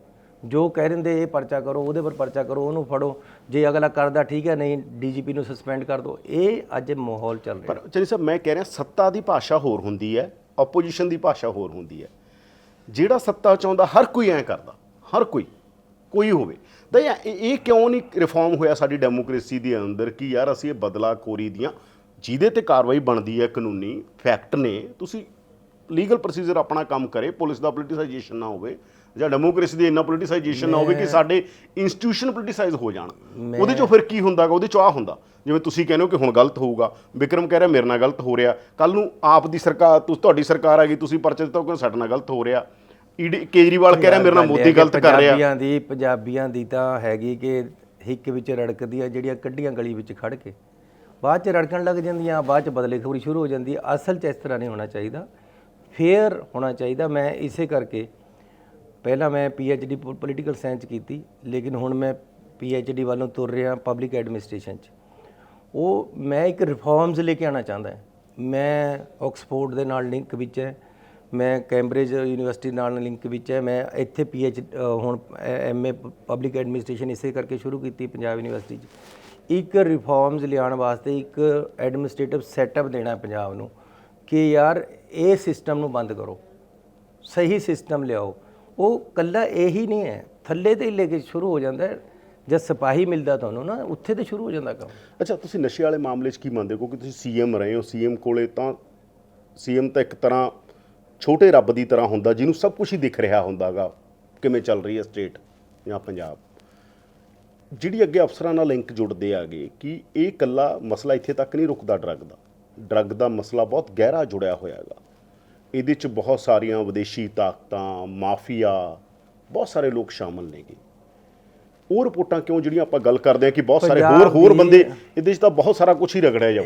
ਜੋ ਕਹਿ ਦਿੰਦੇ ਇਹ ਪਰਚਾ ਕਰੋ, ਉਹਦੇ ਪਰ ਪਰਚਾ ਕਰੋ, ਉਹਨੂੰ ਫੜੋ। ਜੇ ਅਗਲਾ ਕਰਦਾ ਠੀਕ ਹੈ, ਨਹੀਂ ਡੀਜੀਪੀ ਨੂੰ ਸਸਪੈਂਡ ਕਰ ਦਿਓ ਇਹ ਅੱਜ ਮਾਹੌਲ ਚੱਲ ਰਿਹਾ। ਪਰ ਚਲੀ ਸਾਹਿਬ, ਮੈਂ ਕਹਿ ਰਿਹਾ ਸੱਤਾ ਦੀ ਭਾਸ਼ਾ ਹੋਰ ਹੁੰਦੀ ਹੈ ਆਪੋਜੀਸ਼ਨ ਦੀ ਭਾਸ਼ਾ ਹੋਰ ਹੁੰਦੀ ਹੈ। ਜਿਹੜਾ ਸੱਤਾ ਚਾਹੁੰਦਾ ਹਰ ਕੋਈ ਐਂ ਕਰਦਾ, ਹਰ ਕੋਈ ਕੋਈ ਹੋਵੇ। ਤਾਂ ਇਹ ਇਹ ਕਿਉਂ ਨਹੀਂ ਰਿਫਾਰਮ ਹੋਇਆ ਸਾਡੀ ਡੈਮੋਕ੍ਰੇਸੀ ਦੇ ਅੰਦਰ ਕਿ ਯਾਰ ਅਸੀਂ ਇਹ ਬਦਲਾਖੋਰੀ ਦੀਆਂ ਜਿਹਦੇ ਤੇ ਕਾਰਵਾਈ ਬਣਦੀ ਹੈ ਕਾਨੂੰਨੀ ਫੈਕਟ ਨੇ, ਤੁਸੀਂ ਲੀਗਲ ਪ੍ਰੋਸੀਜਰ ਆਪਣਾ ਕੰਮ ਕਰੇ ਪੁਲਿਸ ਦਾ ਪੋਲਿਟਿਸਾਈਜੇਸ਼ਨ ਨਾ ਹੋਵੇ ਜਾਂ ਡੈਮੋਕ੍ਰੇਸੀ ਦੀ ਇੰਨਾ ਪੋਲਿਟਿਸਾਈਜੇਸ਼ਨ ਨਾ ਹੋਵੇ ਕਿ ਸਾਡੇ ਇੰਸਟੀਟਿਊਸ਼ਨ ਪੋਲਿਟਿਸਾਈਜ਼ ਹੋ ਜਾਣ। ਉਹਦੇ ਚੋਂ ਫਿਰ ਕੀ ਹੁੰਦਾਗਾ? ਉਹਦੇ ਚੋਂ ਆ ਹੁੰਦਾ। ਜਿਵੇਂ ਤੁਸੀਂ ਕਹਿੰਦੇ ਹੋ ਕਿ ਹੁਣ ਗਲਤ ਹੋਊਗਾ। ਵਿਕਰਮ ਕਹਿ ਰਿਹਾ ਮੇਰੇ ਨਾਲ ਗਲਤ ਹੋ ਰਿਹਾ। ਕੱਲ ਨੂੰ ਆਪ ਦੀ ਸਰਕਾਰ ਤੁਹਾਡੀ ਸਰਕਾਰ ਆ ਗਈ ਤੁਸੀਂ ਪਰਚੇ ਦਿੱਤਾ ਕਿ ਸਾਡੇ ਨਾਲ ਗਲਤ ਹੋ ਰਿਹਾ। ਈਡੀ ਕੇਜਰੀਵਾਲ ਕਹਿ ਰਿਹਾ ਮੇਰੇ ਨਾਲ ਮੋਦੀ ਗਲਤ ਕਰ ਰਿਹਾ। ਪੰਜਾਬੀਆਂ ਦੀ ਪੰਜਾਬੀਆਂ ਦੀ ਤਾਂ ਹੈਗੀ ਕਿ ਹਿੱਕ ਵਿੱਚ ਰੜਕਦੀ ਆ ਜਿਹੜੀਆਂ ਕੱਢੀਆਂ ਗਲੀ ਵਿੱਚ ਖੜ ਕੇ। ਬਾਅਦ ਚ ਰੜਕਣ ਲੱਗ ਜਾਂਦੀਆਂ ਬਾਅਦ ਚ ਬਦਲੇ ਖਬਰੀ ਸ਼ੁਰੂ ਹੋ ਜਾਂਦੀ ਅਸਲ ਚ ਇਸ ਤਰ੍ਹਾਂ ਨਹੀਂ ਹੋਣਾ ਚਾਹੀਦਾ। ਫੇਅਰ ਹੋਣਾ ਚਾਹੀਦਾ। ਮੈਂ ਇਸੇ ਕਰਕੇ ਪਹਿਲਾਂ ਮੈਂ ਡੀ ਪੋਲੀਟੀਕਲ ਸਾਇੰਸ ਕੀਤੀ, ਲੇਕਿਨ ਹੁਣ ਮੈਂ ਡੀ ਵੱਲੋਂ ਤੁਰ ਰਿਹਾ ਪਬਲਿਕ ਐਡਮਿਨਿਸਟ੍ਰੇਸ਼ਨ ਚ। ਉਹ ਮੈਂ ਇੱਕ ਰਿਫਾਰਮਸ ਲੈ ਕੇ ਆਉਣਾ ਚਾਹੁੰਦਾ ਮੈਂ ਆਕਸਫੋਰਡ ਦੇ ਨਾਲ ਲਿੰਕ ਵਿੱਚ ਹੈ, ਮੈਂ ਕੈਂਬਰਿਜ ਯੂਨੀਵਰਸਿਟੀ ਨਾਲ ਲਿੰਕ ਵਿੱਚ ਹੈ, ਮੈਂ ਇੱਥੇ ਪੀਐਚ ਹੁਣ ਐਮਏ ਪਬਲਿਕ ਐਡਮਿਨਿਸਟ੍ਰੇਸ਼ਨ ਇਸੇ ਕਰਕੇ ਸ਼ੁਰੂ ਕੀਤੀ ਪੰਜਾਬ ਯੂਨੀਵਰਸਿਟੀ 'ਚ। ਇੱਕ ਰਿਫਾਰਮਸ ਲਿਆਉਣ ਵਾਸਤੇ ਇੱਕ ਐਡਮਿਨਿਸਟ੍ਰੇਟਿਵ ਸੈਟਅਪ ਦੇਣਾ ਪੰਜਾਬ ਨੂੰ ਕਿ ਯਾਰ ਇਹ ਸਿਸਟਮ ਨੂੰ ਬੰਦ ਕਰੋ। ਸਹੀ ਸਿਸਟਮ ਲਿਆਓ। ਉਹ ਕੱਲਾ ਇਹੀ ਨਹੀਂ ਹੈ। ਥੱਲੇ ਤੇ ਹੀ ਲੈ ਕੇ ਸ਼ੁਰੂ ਹੋ ਜਾਂਦਾ ਹੈ। ਜਦ ਸਿਪਾਹੀ ਮਿਲਦਾ ਤੁਹਾਨੂੰ ਨਾ, ਉੱਥੇ ਤੇ ਸ਼ੁਰੂ ਹੋ ਜਾਂਦਾ ਕੰਮ। ਅੱਛਾ, ਤੁਸੀਂ ਨਸ਼ੇ ਵਾਲੇ ਮਾਮਲੇ 'ਚ ਕੀ ਮੰਨਦੇ ਹੋ? ਕਿਉਂਕਿ ਤੁਸੀਂ ਸੀਐਮ ਰਹੇ ਹੋ। ਸੀਐਮ ਕੋਲੇ ਤਾਂ ਸੀਐਮ ਤਾਂ ਇੱਕ ਤਰ੍ਹਾਂ ਛੋਟੇ ਰੱਬ ਦੀ ਤਰ੍ਹਾਂ ਹੁੰਦਾ, ਜਿਹਨੂੰ ਸਭ ਕੁਝ ਹੀ ਦਿਖ ਰਿਹਾ ਹੁੰਦਾਗਾ। ਕਿਵੇਂ ਚੱਲ ਰਹੀ ਹੈ ਸਟੇਟ ਜਾਂ ਪੰਜਾਬ? ਜਿਹੜੀ ਅੱਗੇ ਅਫਸਰਾਂ ਨਾਲ ਲਿੰਕ ਜੁੜਦੇ ਆਗੇ ਕਿ ਇਹ ਇਕੱਲਾ ਮਸਲਾ ਇੱਥੇ ਤੱਕ ਨਹੀਂ ਰੁਕਦਾ ਡਰੱਗ ਦਾ। ਡਰੱਗ ਦਾ ਮਸਲਾ ਬਹੁਤ ਗਹਿਰਾ ਜੁੜਿਆ ਹੋਇਆ ਹੈਗਾ। ਇਹਦੇ 'ਚ ਬਹੁਤ ਸਾਰੀਆਂ ਵਿਦੇਸ਼ੀ ਤਾਕਤਾਂ ਮਾਫੀਆ ਬਹੁਤ ਸਾਰੇ ਲੋਕ ਸ਼ਾਮਲ ਨੇਗੇ। ਉਹ ਰਿਪੋਰਟਾਂ ਕਿਉਂ ਜਿਹੜੀਆਂ ਆਪਾਂ ਗੱਲ ਕਰਦੇ ਆ ਕਿ ਬਹੁਤ ਸਾਰੇ ਹੋਰ ਹੋਰ ਬੰਦੇ ਇਹਦੇ 'ਚ ਤਾਂ ਬਹੁਤ ਸਾਰਾ ਕੁਝ ਹੀ ਰਗੜਿਆ ਜਾਊ।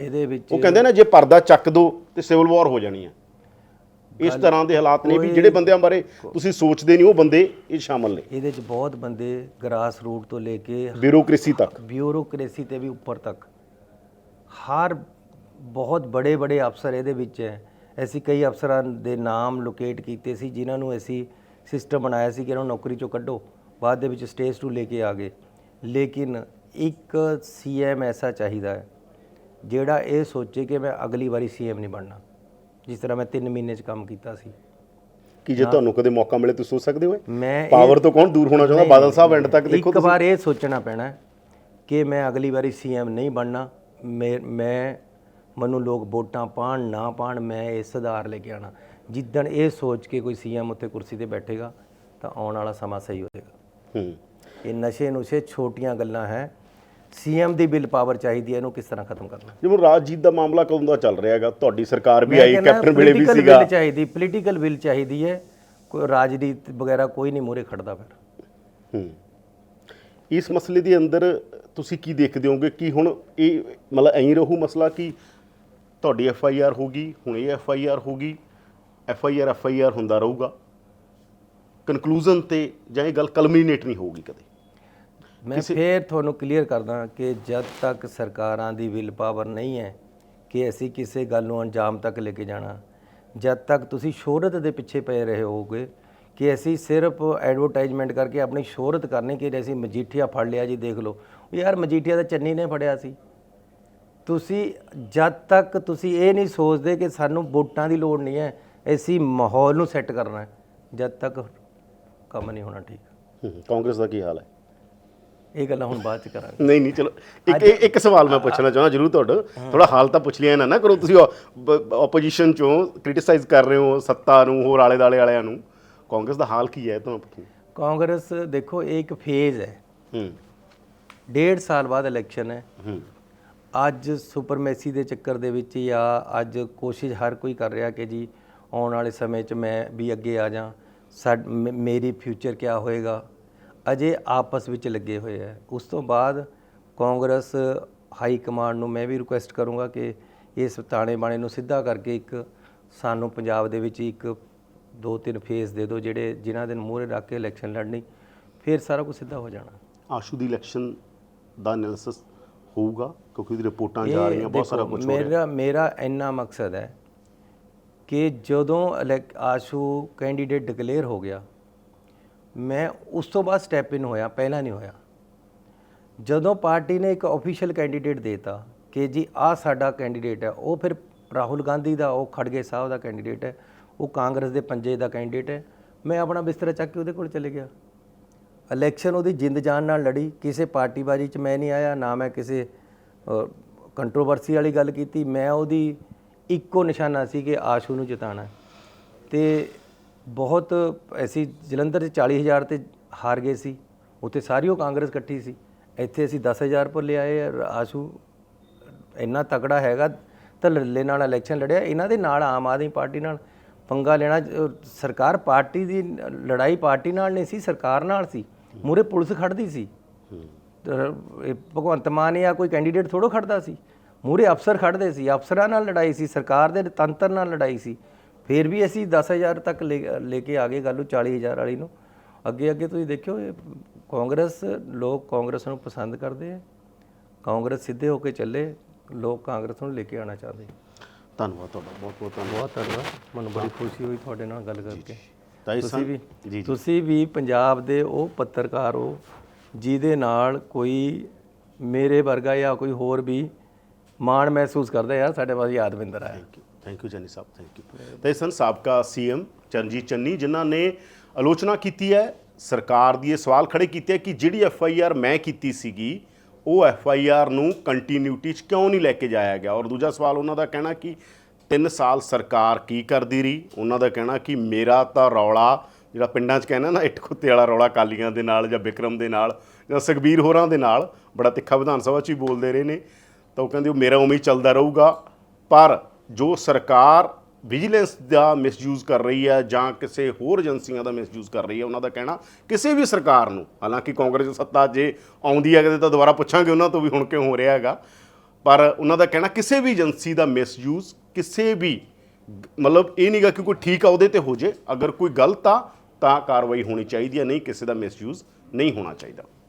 ਉਹ ਕਹਿੰਦੇ ਨਾ ਜੇ ਪਰਦਾ ਚੱਕ ਦੋ ਤੇ ਸਿਵਲ ਵਾਰ ਹੋ ਜਾਣੀ ਹੈ। ਇਸ ਤਰ੍ਹਾਂ ਦੇ ਹਾਲਾਤ ਨੇ ਵੀ ਜਿਹੜੇ ਬੰਦਿਆਂ ਬਾਰੇ ਤੁਸੀਂ ਸੋਚਦੇ ਨਹੀਂ ਉਹ ਬੰਦੇ ਇਹ ਸ਼ਾਮਲ ਨੇ। ਇਹਦੇ 'ਚ ਬਹੁਤ ਬੰਦੇ ਗ੍ਰਾਸ ਰੂਟ ਤੋਂ ਲੈ ਕੇ ਬਿਊਰੋਕ੍ਰੇਸੀ ਤੱਕ। ਬਿਊਰੋਕ੍ਰੇਸੀ ਤੇ ਵੀ ਉੱਪਰ ਤੱਕ। ਹਰ ਬਹੁਤ ਬੜੇ ਬੜੇ ਅਫਸਰ ਇਹਦੇ ਵਿੱਚ ਹੈ। ਅਸੀਂ ਕਈ ਅਫਸਰਾਂ ਦੇ ਨਾਮ ਲੋਕੇਟ ਕੀਤੇ ਸੀ ਜਿਨ੍ਹਾਂ ਨੂੰ ਅਸੀਂ ਸਿਸਟਮ ਬਣਾਇਆ ਸੀ ਕਿ ਇਹਨਾਂ ਨੂੰ ਨੌਕਰੀ ਚੋਂ ਕੱਢੋ ਬਾਅਦ ਦੇ ਵਿੱਚ ਸਟੇਜ ਟੂ ਲੈ ਕੇ ਆ ਗਏ। ਲੇਕਿਨ ਇੱਕ ਸੀਐਮ ਐਸਾ ਚਾਹੀਦਾ ਹੈ ਜਿਹੜਾ ਇਹ ਸੋਚੇ ਕਿ ਮੈਂ ਅਗਲੀ ਵਾਰੀ ਸੀਐਮ ਨਹੀਂ ਬਣਨਾ ਜਿਸ ਤਰ੍ਹਾਂ ਮੈਂ 3 ਮਹੀਨੇ 'ਚ ਕੰਮ ਕੀਤਾ ਸੀ। ਕਿ ਜੇ ਤੁਹਾਨੂੰ ਕਦੇ ਮੌਕਾ ਮਿਲੇ ਤੁਸੀਂ ਸੋਚ ਸਕਦੇ ਹੋ ਮੈਂ ਪਾਵਰ ਤੋਂ ਕੌਣ ਦੂਰ ਹੋਣਾ ਚਾਹੁੰਦਾ? ਬਾਦਲ ਸਾਹਿਬ ਐਂਡ ਤੱਕ ਦੇਖੋ ਇੱਕ ਵਾਰ ਇਹ ਸੋਚਣਾ ਪੈਣਾ ਕਿ ਮੈਂ ਅਗਲੀ ਵਾਰੀ ਸੀਐਮ ਨਹੀਂ ਬਣਨਾ ਮੈਂ ਮੈਨੂੰ ਲੋਕ ਵੋਟਾਂ ਪਾਣ ਨਾ ਪਾਣ ਮੈਂ ਇਹ ਸੁਧਾਰ ਲੈ ਕੇ ਆਣਾ ਜਿੱਦਣ ਇਹ ਸੋਚ ਕੇ ਕੋਈ ਸੀਐਮ ਉੱਤੇ ਕੁਰਸੀ ਤੇ ਬੈਠੇਗਾ ਤਾਂ ਆਉਣ ਵਾਲਾ ਸਮਾਂ ਸਹੀ ਹੋਏਗਾ ਹੂੰ। ਇਹ ਨਸ਼ੇ ਨੁਸ਼ੇ ਛੋਟੀਆਂ ਗੱਲਾਂ ਹੈ। ਸੀਐਮ ਦੀ ਬਿਲ ਪਾਵਰ ਚਾਹੀਦੀ ਹੈ ਇਹਨੂੰ ਕਿਸ ਤਰ੍ਹਾਂ ਖਤਮ ਕਰਨਾ? ਜਿਵੇਂ ਰਾਜਜੀਤ ਦਾ ਮਾਮਲਾ ਕਦੋਂ ਦਾ ਚੱਲ ਰਿਹਾ ਹੈਗਾ? ਤੁਹਾਡੀ ਸਰਕਾਰ ਵੀ ਆਈ ਕੈਪਟਨ ਵੇਲੇ ਵੀ ਸੀਗਾ। will ਚਾਹੀਦੀ ਪੋਲੀਟੀਕਲ ਵਿਲ ਚਾਹੀਦੀ ਹੈ। ਕੋਈ ਰਾਜਨੀਤ ਵਗੈਰਾ ਕੋਈ ਨਹੀਂ ਮੂਰੇ ਖੜਦਾ ਫਿਰ। ਹੂੰ। ਇਸ ਮਸਲੇ ਦੇ ਅੰਦਰ ਤੁਸੀਂ ਕੀ ਦੇਖਦੇ ਹੋਗੇ ਕਿ ਹੁਣ ਇਹ ਮਤਲਬ ਐਂ ਰਹੂ ਮਸਲਾ ਕਿ ਤੁਹਾਡੀ ਐਫ ਆਈ ਆਰ ਹੋਗੀ ਹੁਣ ਇਹ ਐਫ ਆਈ ਆਰ ਹੋਗੀ F I R F I R ਹੁੰਦਾ ਰਹੂਗਾ। ਕਨਕਲੂਜਨ ਤੇ ਜਾਂ ਇਹ ਗੱਲ ਕਲਮੀਨੇਟ ਨਹੀਂ ਹੋਊਗੀ ਕਦੇ। ਮੈਂ ਫੇਰ ਤੁਹਾਨੂੰ ਕਲੀਅਰ ਕਰਦਾ ਕਿ ਜਦ ਤੱਕ ਸਰਕਾਰਾਂ ਦੀ ਵਿਲ ਪਾਵਰ ਨਹੀਂ ਹੈ ਕਿ ਅਸੀਂ ਕਿਸੇ ਗੱਲ ਨੂੰ ਅੰਜਾਮ ਤੱਕ ਲੈ ਕੇ ਜਾਣਾ ਜਦ ਤੱਕ ਤੁਸੀਂ ਸ਼ੋਹਰਤ ਦੇ ਪਿੱਛੇ ਪਏ ਰਹੇ ਹੋਗੇ ਕਿ ਅਸੀਂ ਸਿਰਫ ਐਡਵਰਟਾਈਜ਼ਮੈਂਟ ਕਰਕੇ ਆਪਣੀ ਸ਼ੋਹਰਤ ਕਰਨੀ ਕਿ ਅਸੀਂ ਮਜੀਠੀਆ ਫੜ ਲਿਆ ਜੀ ਦੇਖ ਲਓ। ਯਾਰ ਮਜੀਠੀਆ ਤਾਂ ਚੰਨੀ ਨੇ ਫੜਿਆ ਸੀ। ਤੁਸੀਂ ਜਦ ਤੱਕ ਤੁਸੀਂ ਇਹ ਨਹੀਂ ਸੋਚਦੇ ਕਿ ਸਾਨੂੰ ਵੋਟਾਂ ਦੀ ਲੋੜ ਨਹੀਂ ਹੈ ਅਸੀਂ ਮਾਹੌਲ ਨੂੰ ਸੈੱਟ ਕਰਨਾ ਹੈ ਜਦ ਤੱਕ ਕੰਮ ਨਹੀਂ ਹੋਣਾ ਠੀਕ। ਹੂੰ, ਕਾਂਗਰਸ ਦਾ ਕੀ ਹਾਲ ਹੈ? ਇਹ ਗੱਲਾਂ ਹੁਣ ਬਾਅਦ ਚ ਕਰਾਂਗੇ। ਨਹੀਂ ਨਹੀਂ ਚਲੋ ਇੱਕ ਇੱਕ- ਇੱਕ ਸਵਾਲ ਮੈਂ ਪੁੱਛਣਾ ਚਾਹੁੰਦਾ ਜਰੂਰ ਤੁਹਾਡਾ। ਥੋੜਾ ਹਾਲ ਤਾਂ ਪੁੱਛ ਲਿਆ ਨਾ ਨਾ ਕਰੋ ਤੁਸੀਂ ਆਪੋਜੀਸ਼ਨ ਚੋਂ ਕ੍ਰਿਟਿਸਾਈਜ਼ ਕਰ ਰਹੇ ਹੋ ਸੱਤਾ ਨੂੰ ਹੋਰ ਆਲੇ ਦਾਲੇ ਵਾਲਿਆਂ ਨੂੰ। ਕਾਂਗਰਸ ਦਾ ਹਾਲ ਕੀ ਹੈ ਤੁਹਾਨੂੰ ਪਤਾ ਕਾਂਗਰਸ ਦੇਖੋ ਇਹ ਇੱਕ ਫੇਜ਼ ਹੈ। ਹੂੰ। ਡੇਢ ਸਾਲ ਬਾਅਦ ਇਲੈਕਸ਼ਨ ਹੈ। ਹੂੰ। ਅੱਜ ਸੁਪਰਮੈਸੀ ਦੇ ਚੱਕਰ ਦੇ ਵਿੱਚ ਜਾਂ ਅੱਜ ਕੋਸ਼ਿਸ਼ ਹਰ ਕੋਈ ਕਰ ਰਿਹਾ ਕਿ ਜੀ ਆਉਣ ਵਾਲੇ ਸਮੇਂ 'ਚ ਮੈਂ ਵੀ ਅੱਗੇ ਆ ਜਾ ਮੇਰੀ ਫਿਊਚਰ ਕਿਆ ਹੋਏਗਾ? ਅਜੇ ਆਪਸ ਵਿੱਚ ਲੱਗੇ ਹੋਏ ਹੈ ਉਸ ਤੋਂ ਬਾਅਦ ਕਾਂਗਰਸ ਹਾਈ ਕਮਾਂਡ ਨੂੰ ਮੈਂ ਵੀ ਰਿਕੁਐਸਟ ਕਰੂੰਗਾ ਕਿ ਇਸ ਤਾਣੇ ਬਾਣੇ ਨੂੰ ਸਿੱਧਾ ਕਰਕੇ ਇੱਕ ਸਾਨੂੰ ਪੰਜਾਬ ਦੇ ਵਿੱਚ ਇੱਕ ਦੋ ਤਿੰਨ ਫੇਸ ਦੇ ਦਿਓ ਜਿਹੜੇ, ਜਿਨ੍ਹਾਂ ਦੇ ਮੂਹਰੇ ਰੱਖ ਕੇ ਇਲੈਕਸ਼ਨ ਲੜਨੀ, ਫਿਰ ਸਾਰਾ ਕੁਝ ਸਿੱਧਾ ਹੋ ਜਾਣਾ। ਆਸ਼ੂ ਦੀ ਇਲੈਕਸ਼ਨ ਦਾ ਐਨਾਲਿਸਿਸ ਹੋਊਗਾ ਕਿਉਂਕਿ ਉਹਦੀ ਰਿਪੋਰਟਾਂ ਜਾ ਰਹੀਆਂ ਬਹੁਤ ਸਾਰਾ ਕੁਝ ਹੋ ਰਿਹਾ। ਮੇਰਾ ਮੇਰਾ ਇੰਨਾ ਮਕਸਦ ਹੈ ਕਿ ਜਦੋਂ ਆਸ਼ੂ ਕੈਂਡੀਡੇਟ ਡਿਕਲੇਅਰ ਹੋ ਗਿਆ ਮੈਂ ਉਸ ਤੋਂ ਬਾਅਦ ਸਟੈਪ ਇਨ ਹੋਇਆ ਪਹਿਲਾਂ ਨਹੀਂ ਹੋਇਆ। ਜਦੋਂ ਪਾਰਟੀ ਨੇ ਇੱਕ ਅਫੀਸ਼ੀਅਲ ਕੈਂਡੀਡੇਟ ਦੇਤਾ ਕਿ ਜੀ ਆ ਸਾਡਾ ਕੈਂਡੀਡੇਟ ਹੈ ਉਹ ਫਿਰ ਰਾਹੁਲ ਗਾਂਧੀ ਦਾ ਉਹ ਖੜਗੇ ਸਾਹਿਬ ਦਾ ਕੈਂਡੀਡੇਟ ਹੈ ਉਹ ਕਾਂਗਰਸ ਦੇ ਪੰਜੇ ਦਾ ਕੈਂਡੀਡੇਟ ਹੈ ਮੈਂ ਆਪਣਾ ਬਿਸਤਰਾ ਚੱਕ ਕੇ ਉਹਦੇ ਕੋਲ ਚਲੇ ਗਿਆ। ਇਲੈਕਸ਼ਨ ਉਹਦੀ ਜਿੰਦ ਜਾਨ ਨਾਲ ਲੜੀ। ਕਿਸੇ ਪਾਰਟੀਬਾਜ਼ੀ 'ਚ ਮੈਂ ਨਹੀਂ ਆਇਆ, ਨਾ ਮੈਂ ਕਿਸੇ ਕੰਟਰੋਵਰਸੀ ਵਾਲੀ ਗੱਲ ਕੀਤੀ। ਮੈਂ ਉਹਦੀ ਇੱਕੋ ਨਿਸ਼ਾਨਾ ਸੀ ਕਿ ਆਸ਼ੂ ਨੂੰ ਜਿਤਾਣਾ ਤੇ ਬਹੁਤ ਐਸੀ ਜਲੰਧਰ 'ਚ 40000 ਤੇ ਹਾਰ ਗਏ ਸੀ। ਉੱਥੇ ਸਾਰੀ ਉਹ ਕਾਂਗਰਸ ਇਕੱਠੀ ਸੀ। ਇੱਥੇ ਅਸੀਂ 10000 ਪਰ ਲਿਆਏ ਆਸ਼ੂ ਇੰਨਾ ਤਕੜਾ ਹੈਗਾ ਤਾਂ ਲੱਲੇ ਨਾਲ ਇਲੈਕਸ਼ਨ ਲੜਿਆ। ਇਹਨਾਂ ਦੇ ਨਾਲ ਆਮ ਆਦਮੀ ਪਾਰਟੀ ਨਾਲ ਪੰਗਾ ਲੈਣਾ ਸਰਕਾਰ ਪਾਰਟੀ ਦੀ ਲੜਾਈ ਪਾਰਟੀ ਨਾਲ ਨਹੀਂ ਸੀ, ਸਰਕਾਰ ਨਾਲ ਸੀ। ਮੂਰੇ ਪੁਲਿਸ ਖੜਦੀ ਸੀ। ਭਗਵੰਤ ਮਾਨ ਜਾਂ ਕੋਈ ਕੈਂਡੀਡੇਟ ਥੋੜੋ ਖੜਦਾ ਸੀ। ਮੂਰੇ ਅਫਸਰ ਖੜਦੇ ਸੀ, ਅਫਸਰਾਂ ਨਾਲ ਲੜਾਈ ਸੀ, ਸਰਕਾਰ ਦੇ ਤੰਤਰ ਨਾਲ ਲੜਾਈ ਸੀ। ਫਿਰ ਵੀ ਅਸੀਂ 10000 ਤੱਕ ਲੈ ਲੈ ਕੇ ਆ ਗਏ ਗੱਲ ਨੂੰ 40000 ਵਾਲੀ ਨੂੰ। ਅੱਗੇ ਅੱਗੇ ਤੁਸੀਂ ਦੇਖਿਓ ਕਾਂਗਰਸ, ਲੋਕ ਕਾਂਗਰਸ ਨੂੰ ਪਸੰਦ ਕਰਦੇ ਆ। ਕਾਂਗਰਸ ਸਿੱਧੇ ਹੋ ਕੇ ਚੱਲੇ, ਲੋਕ ਕਾਂਗਰਸ ਨੂੰ ਲੈ ਕੇ ਆਉਣਾ ਚਾਹੁੰਦੇ। ਧੰਨਵਾਦ ਤੁਹਾਡਾ ਬਹੁਤ ਬਹੁਤ ਧੰਨਵਾਦ। ਬਹੁਤ ਧੰਨਵਾਦ। ਮੈਨੂੰ ਬੜੀ ਖੁਸ਼ੀ ਹੋਈ ਤੁਹਾਡੇ ਨਾਲ ਗੱਲ ਕਰਕੇ। ਤਾਈ ਤੁਸੀਂ ਵੀ ਜੀ ਜੀ। ਤੁਸੀਂ ਵੀ ਪੰਜਾਬ ਦੇ ਉਹ ਪੱਤਰਕਾਰ ਹੋ ਜਿਹਦੇ ਨਾਲ ਕੋਈ ਮੇਰੇ ਵਰਗਾ ਜਾਂ ਕੋਈ ਹੋਰ ਵੀ ਮਾਣ ਮਹਿਸੂਸ ਕਰਦਾ ਯਾਰ ਸਾਡੇ ਪਾਸ ਯਾਦਵਿੰਦਰ ਆਇਆ thank you thank you Channi Sahib thank you ਤੇ ਸਨ ਸਾਬਕਾ ਸੀਐਮ ਚਰਨਜੀਤ ਚੰਨੀ ਜਿਨ੍ਹਾਂ ਨੇ ਆਲੋਚਨਾ ਕੀਤੀ ਹੈ ਸਰਕਾਰ ਦੀ ਇਹ ਸਵਾਲ ਖੜੇ ਕੀਤੇ ਕਿ ਜਿਹੜੀ ਐਫ ਆਈ ਆਰ ਮੈਂ ਕੀਤੀ ਸੀਗੀ ਉਹ ਐਫ ਆਈ ਆਰ ਨੂੰ ਕੰਟੀਨਿਊਟੀ 'ਚ ਕਿਉਂ ਨਹੀਂ ਲੈ ਕੇ ਜਾਇਆ ਗਿਆ? ਔਰ ਦੂਜਾ ਸਵਾਲ ਉਹਨਾਂ ਦਾ ਕਹਿਣਾ ਕਿ 3 ਸਾਲ ਸਰਕਾਰ ਕੀ ਕਰਦੀ ਰਹੀ? ਉਹਨਾਂ ਦਾ ਕਹਿਣਾ ਕਿ ਮੇਰਾ ਤਾਂ ਰੌਲਾ, ਜਿਹੜਾ ਪਿੰਡਾਂ 'ਚ ਕਹਿੰਦਾ ਨਾ, ਇੱਟ ਕੁੱਤੇ ਵਾਲਾ ਰੌਲਾ ਕਾਲੀਆਂ ਦੇ ਨਾਲ ਜਾਂ ਵਿਕਰਮ ਦੇ ਨਾਲ ਜਾਂ ਸੁਖਬੀਰ ਹੋਰਾਂ ਦੇ ਨਾਲ, ਬੜਾ ਤਿੱਖਾ ਵਿਧਾਨ ਸਭਾ 'ਚ ਹੀ ਬੋਲਦੇ ਰਹੇ ਨੇ, ਤਾਂ ਉਹ ਕਹਿੰਦੇ ਉਹ ਮੇਰਾ ਉਵੇਂ ਹੀ ਚੱਲਦਾ ਰਹੂਗਾ। ਪਰ ਜੋ ਸਰਕਾਰ ਵਿਜੀਲੈਂਸ ਦਾ ਮਿਸਯੂਜ਼ ਕਰ ਰਹੀ ਹੈ ਜਾਂ ਕਿਸੇ ਹੋਰ ਏਜੰਸੀਆਂ ਦਾ ਮਿਸਯੂਜ਼ ਕਰ ਰਹੀ ਹੈ, ਉਹਨਾਂ ਦਾ ਕਹਿਣਾ, ਕਿਸੇ ਵੀ ਸਰਕਾਰ ਨੂੰ, ਹਾਲਾਂਕਿ ਕਾਂਗਰਸ ਸੱਤਾ ਜੇ ਆਉਂਦੀ ਹੈ ਕਦੇ ਤਾਂ ਦੁਬਾਰਾ ਪੁੱਛਾਂਗੇ ਉਹਨਾਂ ਤੋਂ ਵੀ ਹੁਣ ਕਿਉਂ ਹੋ ਰਿਹਾ ਹੈਗਾ, ਪਰ ਉਹਨਾਂ ਦਾ ਕਹਿਣਾ, ਕਿਸੇ ਵੀ ਏਜੰਸੀ ਦਾ ਮਿਸਯੂਜ਼, ਕਿਸੇ ਵੀ, ਮਤਲਬ ਇਹ ਨਹੀਂਗਾ ਕਿ ਕੋਈ ਠੀਕ ਆ, ਉਹਦੇ ਤੇ ਹੋ ਜੇ, ਅਗਰ ਕੋਈ ਗਲਤ ਆ, ਤਾਂ ਕਾਰਵਾਈ ਹੋਣੀ ਚਾਹੀਦੀ ਹੈ, ਨਹੀਂ ਕਿਸੇ ਦਾ ਮਿਸਯੂਜ਼ ਨਹੀਂ ਹੋਣਾ ਚਾਹੀਦਾ।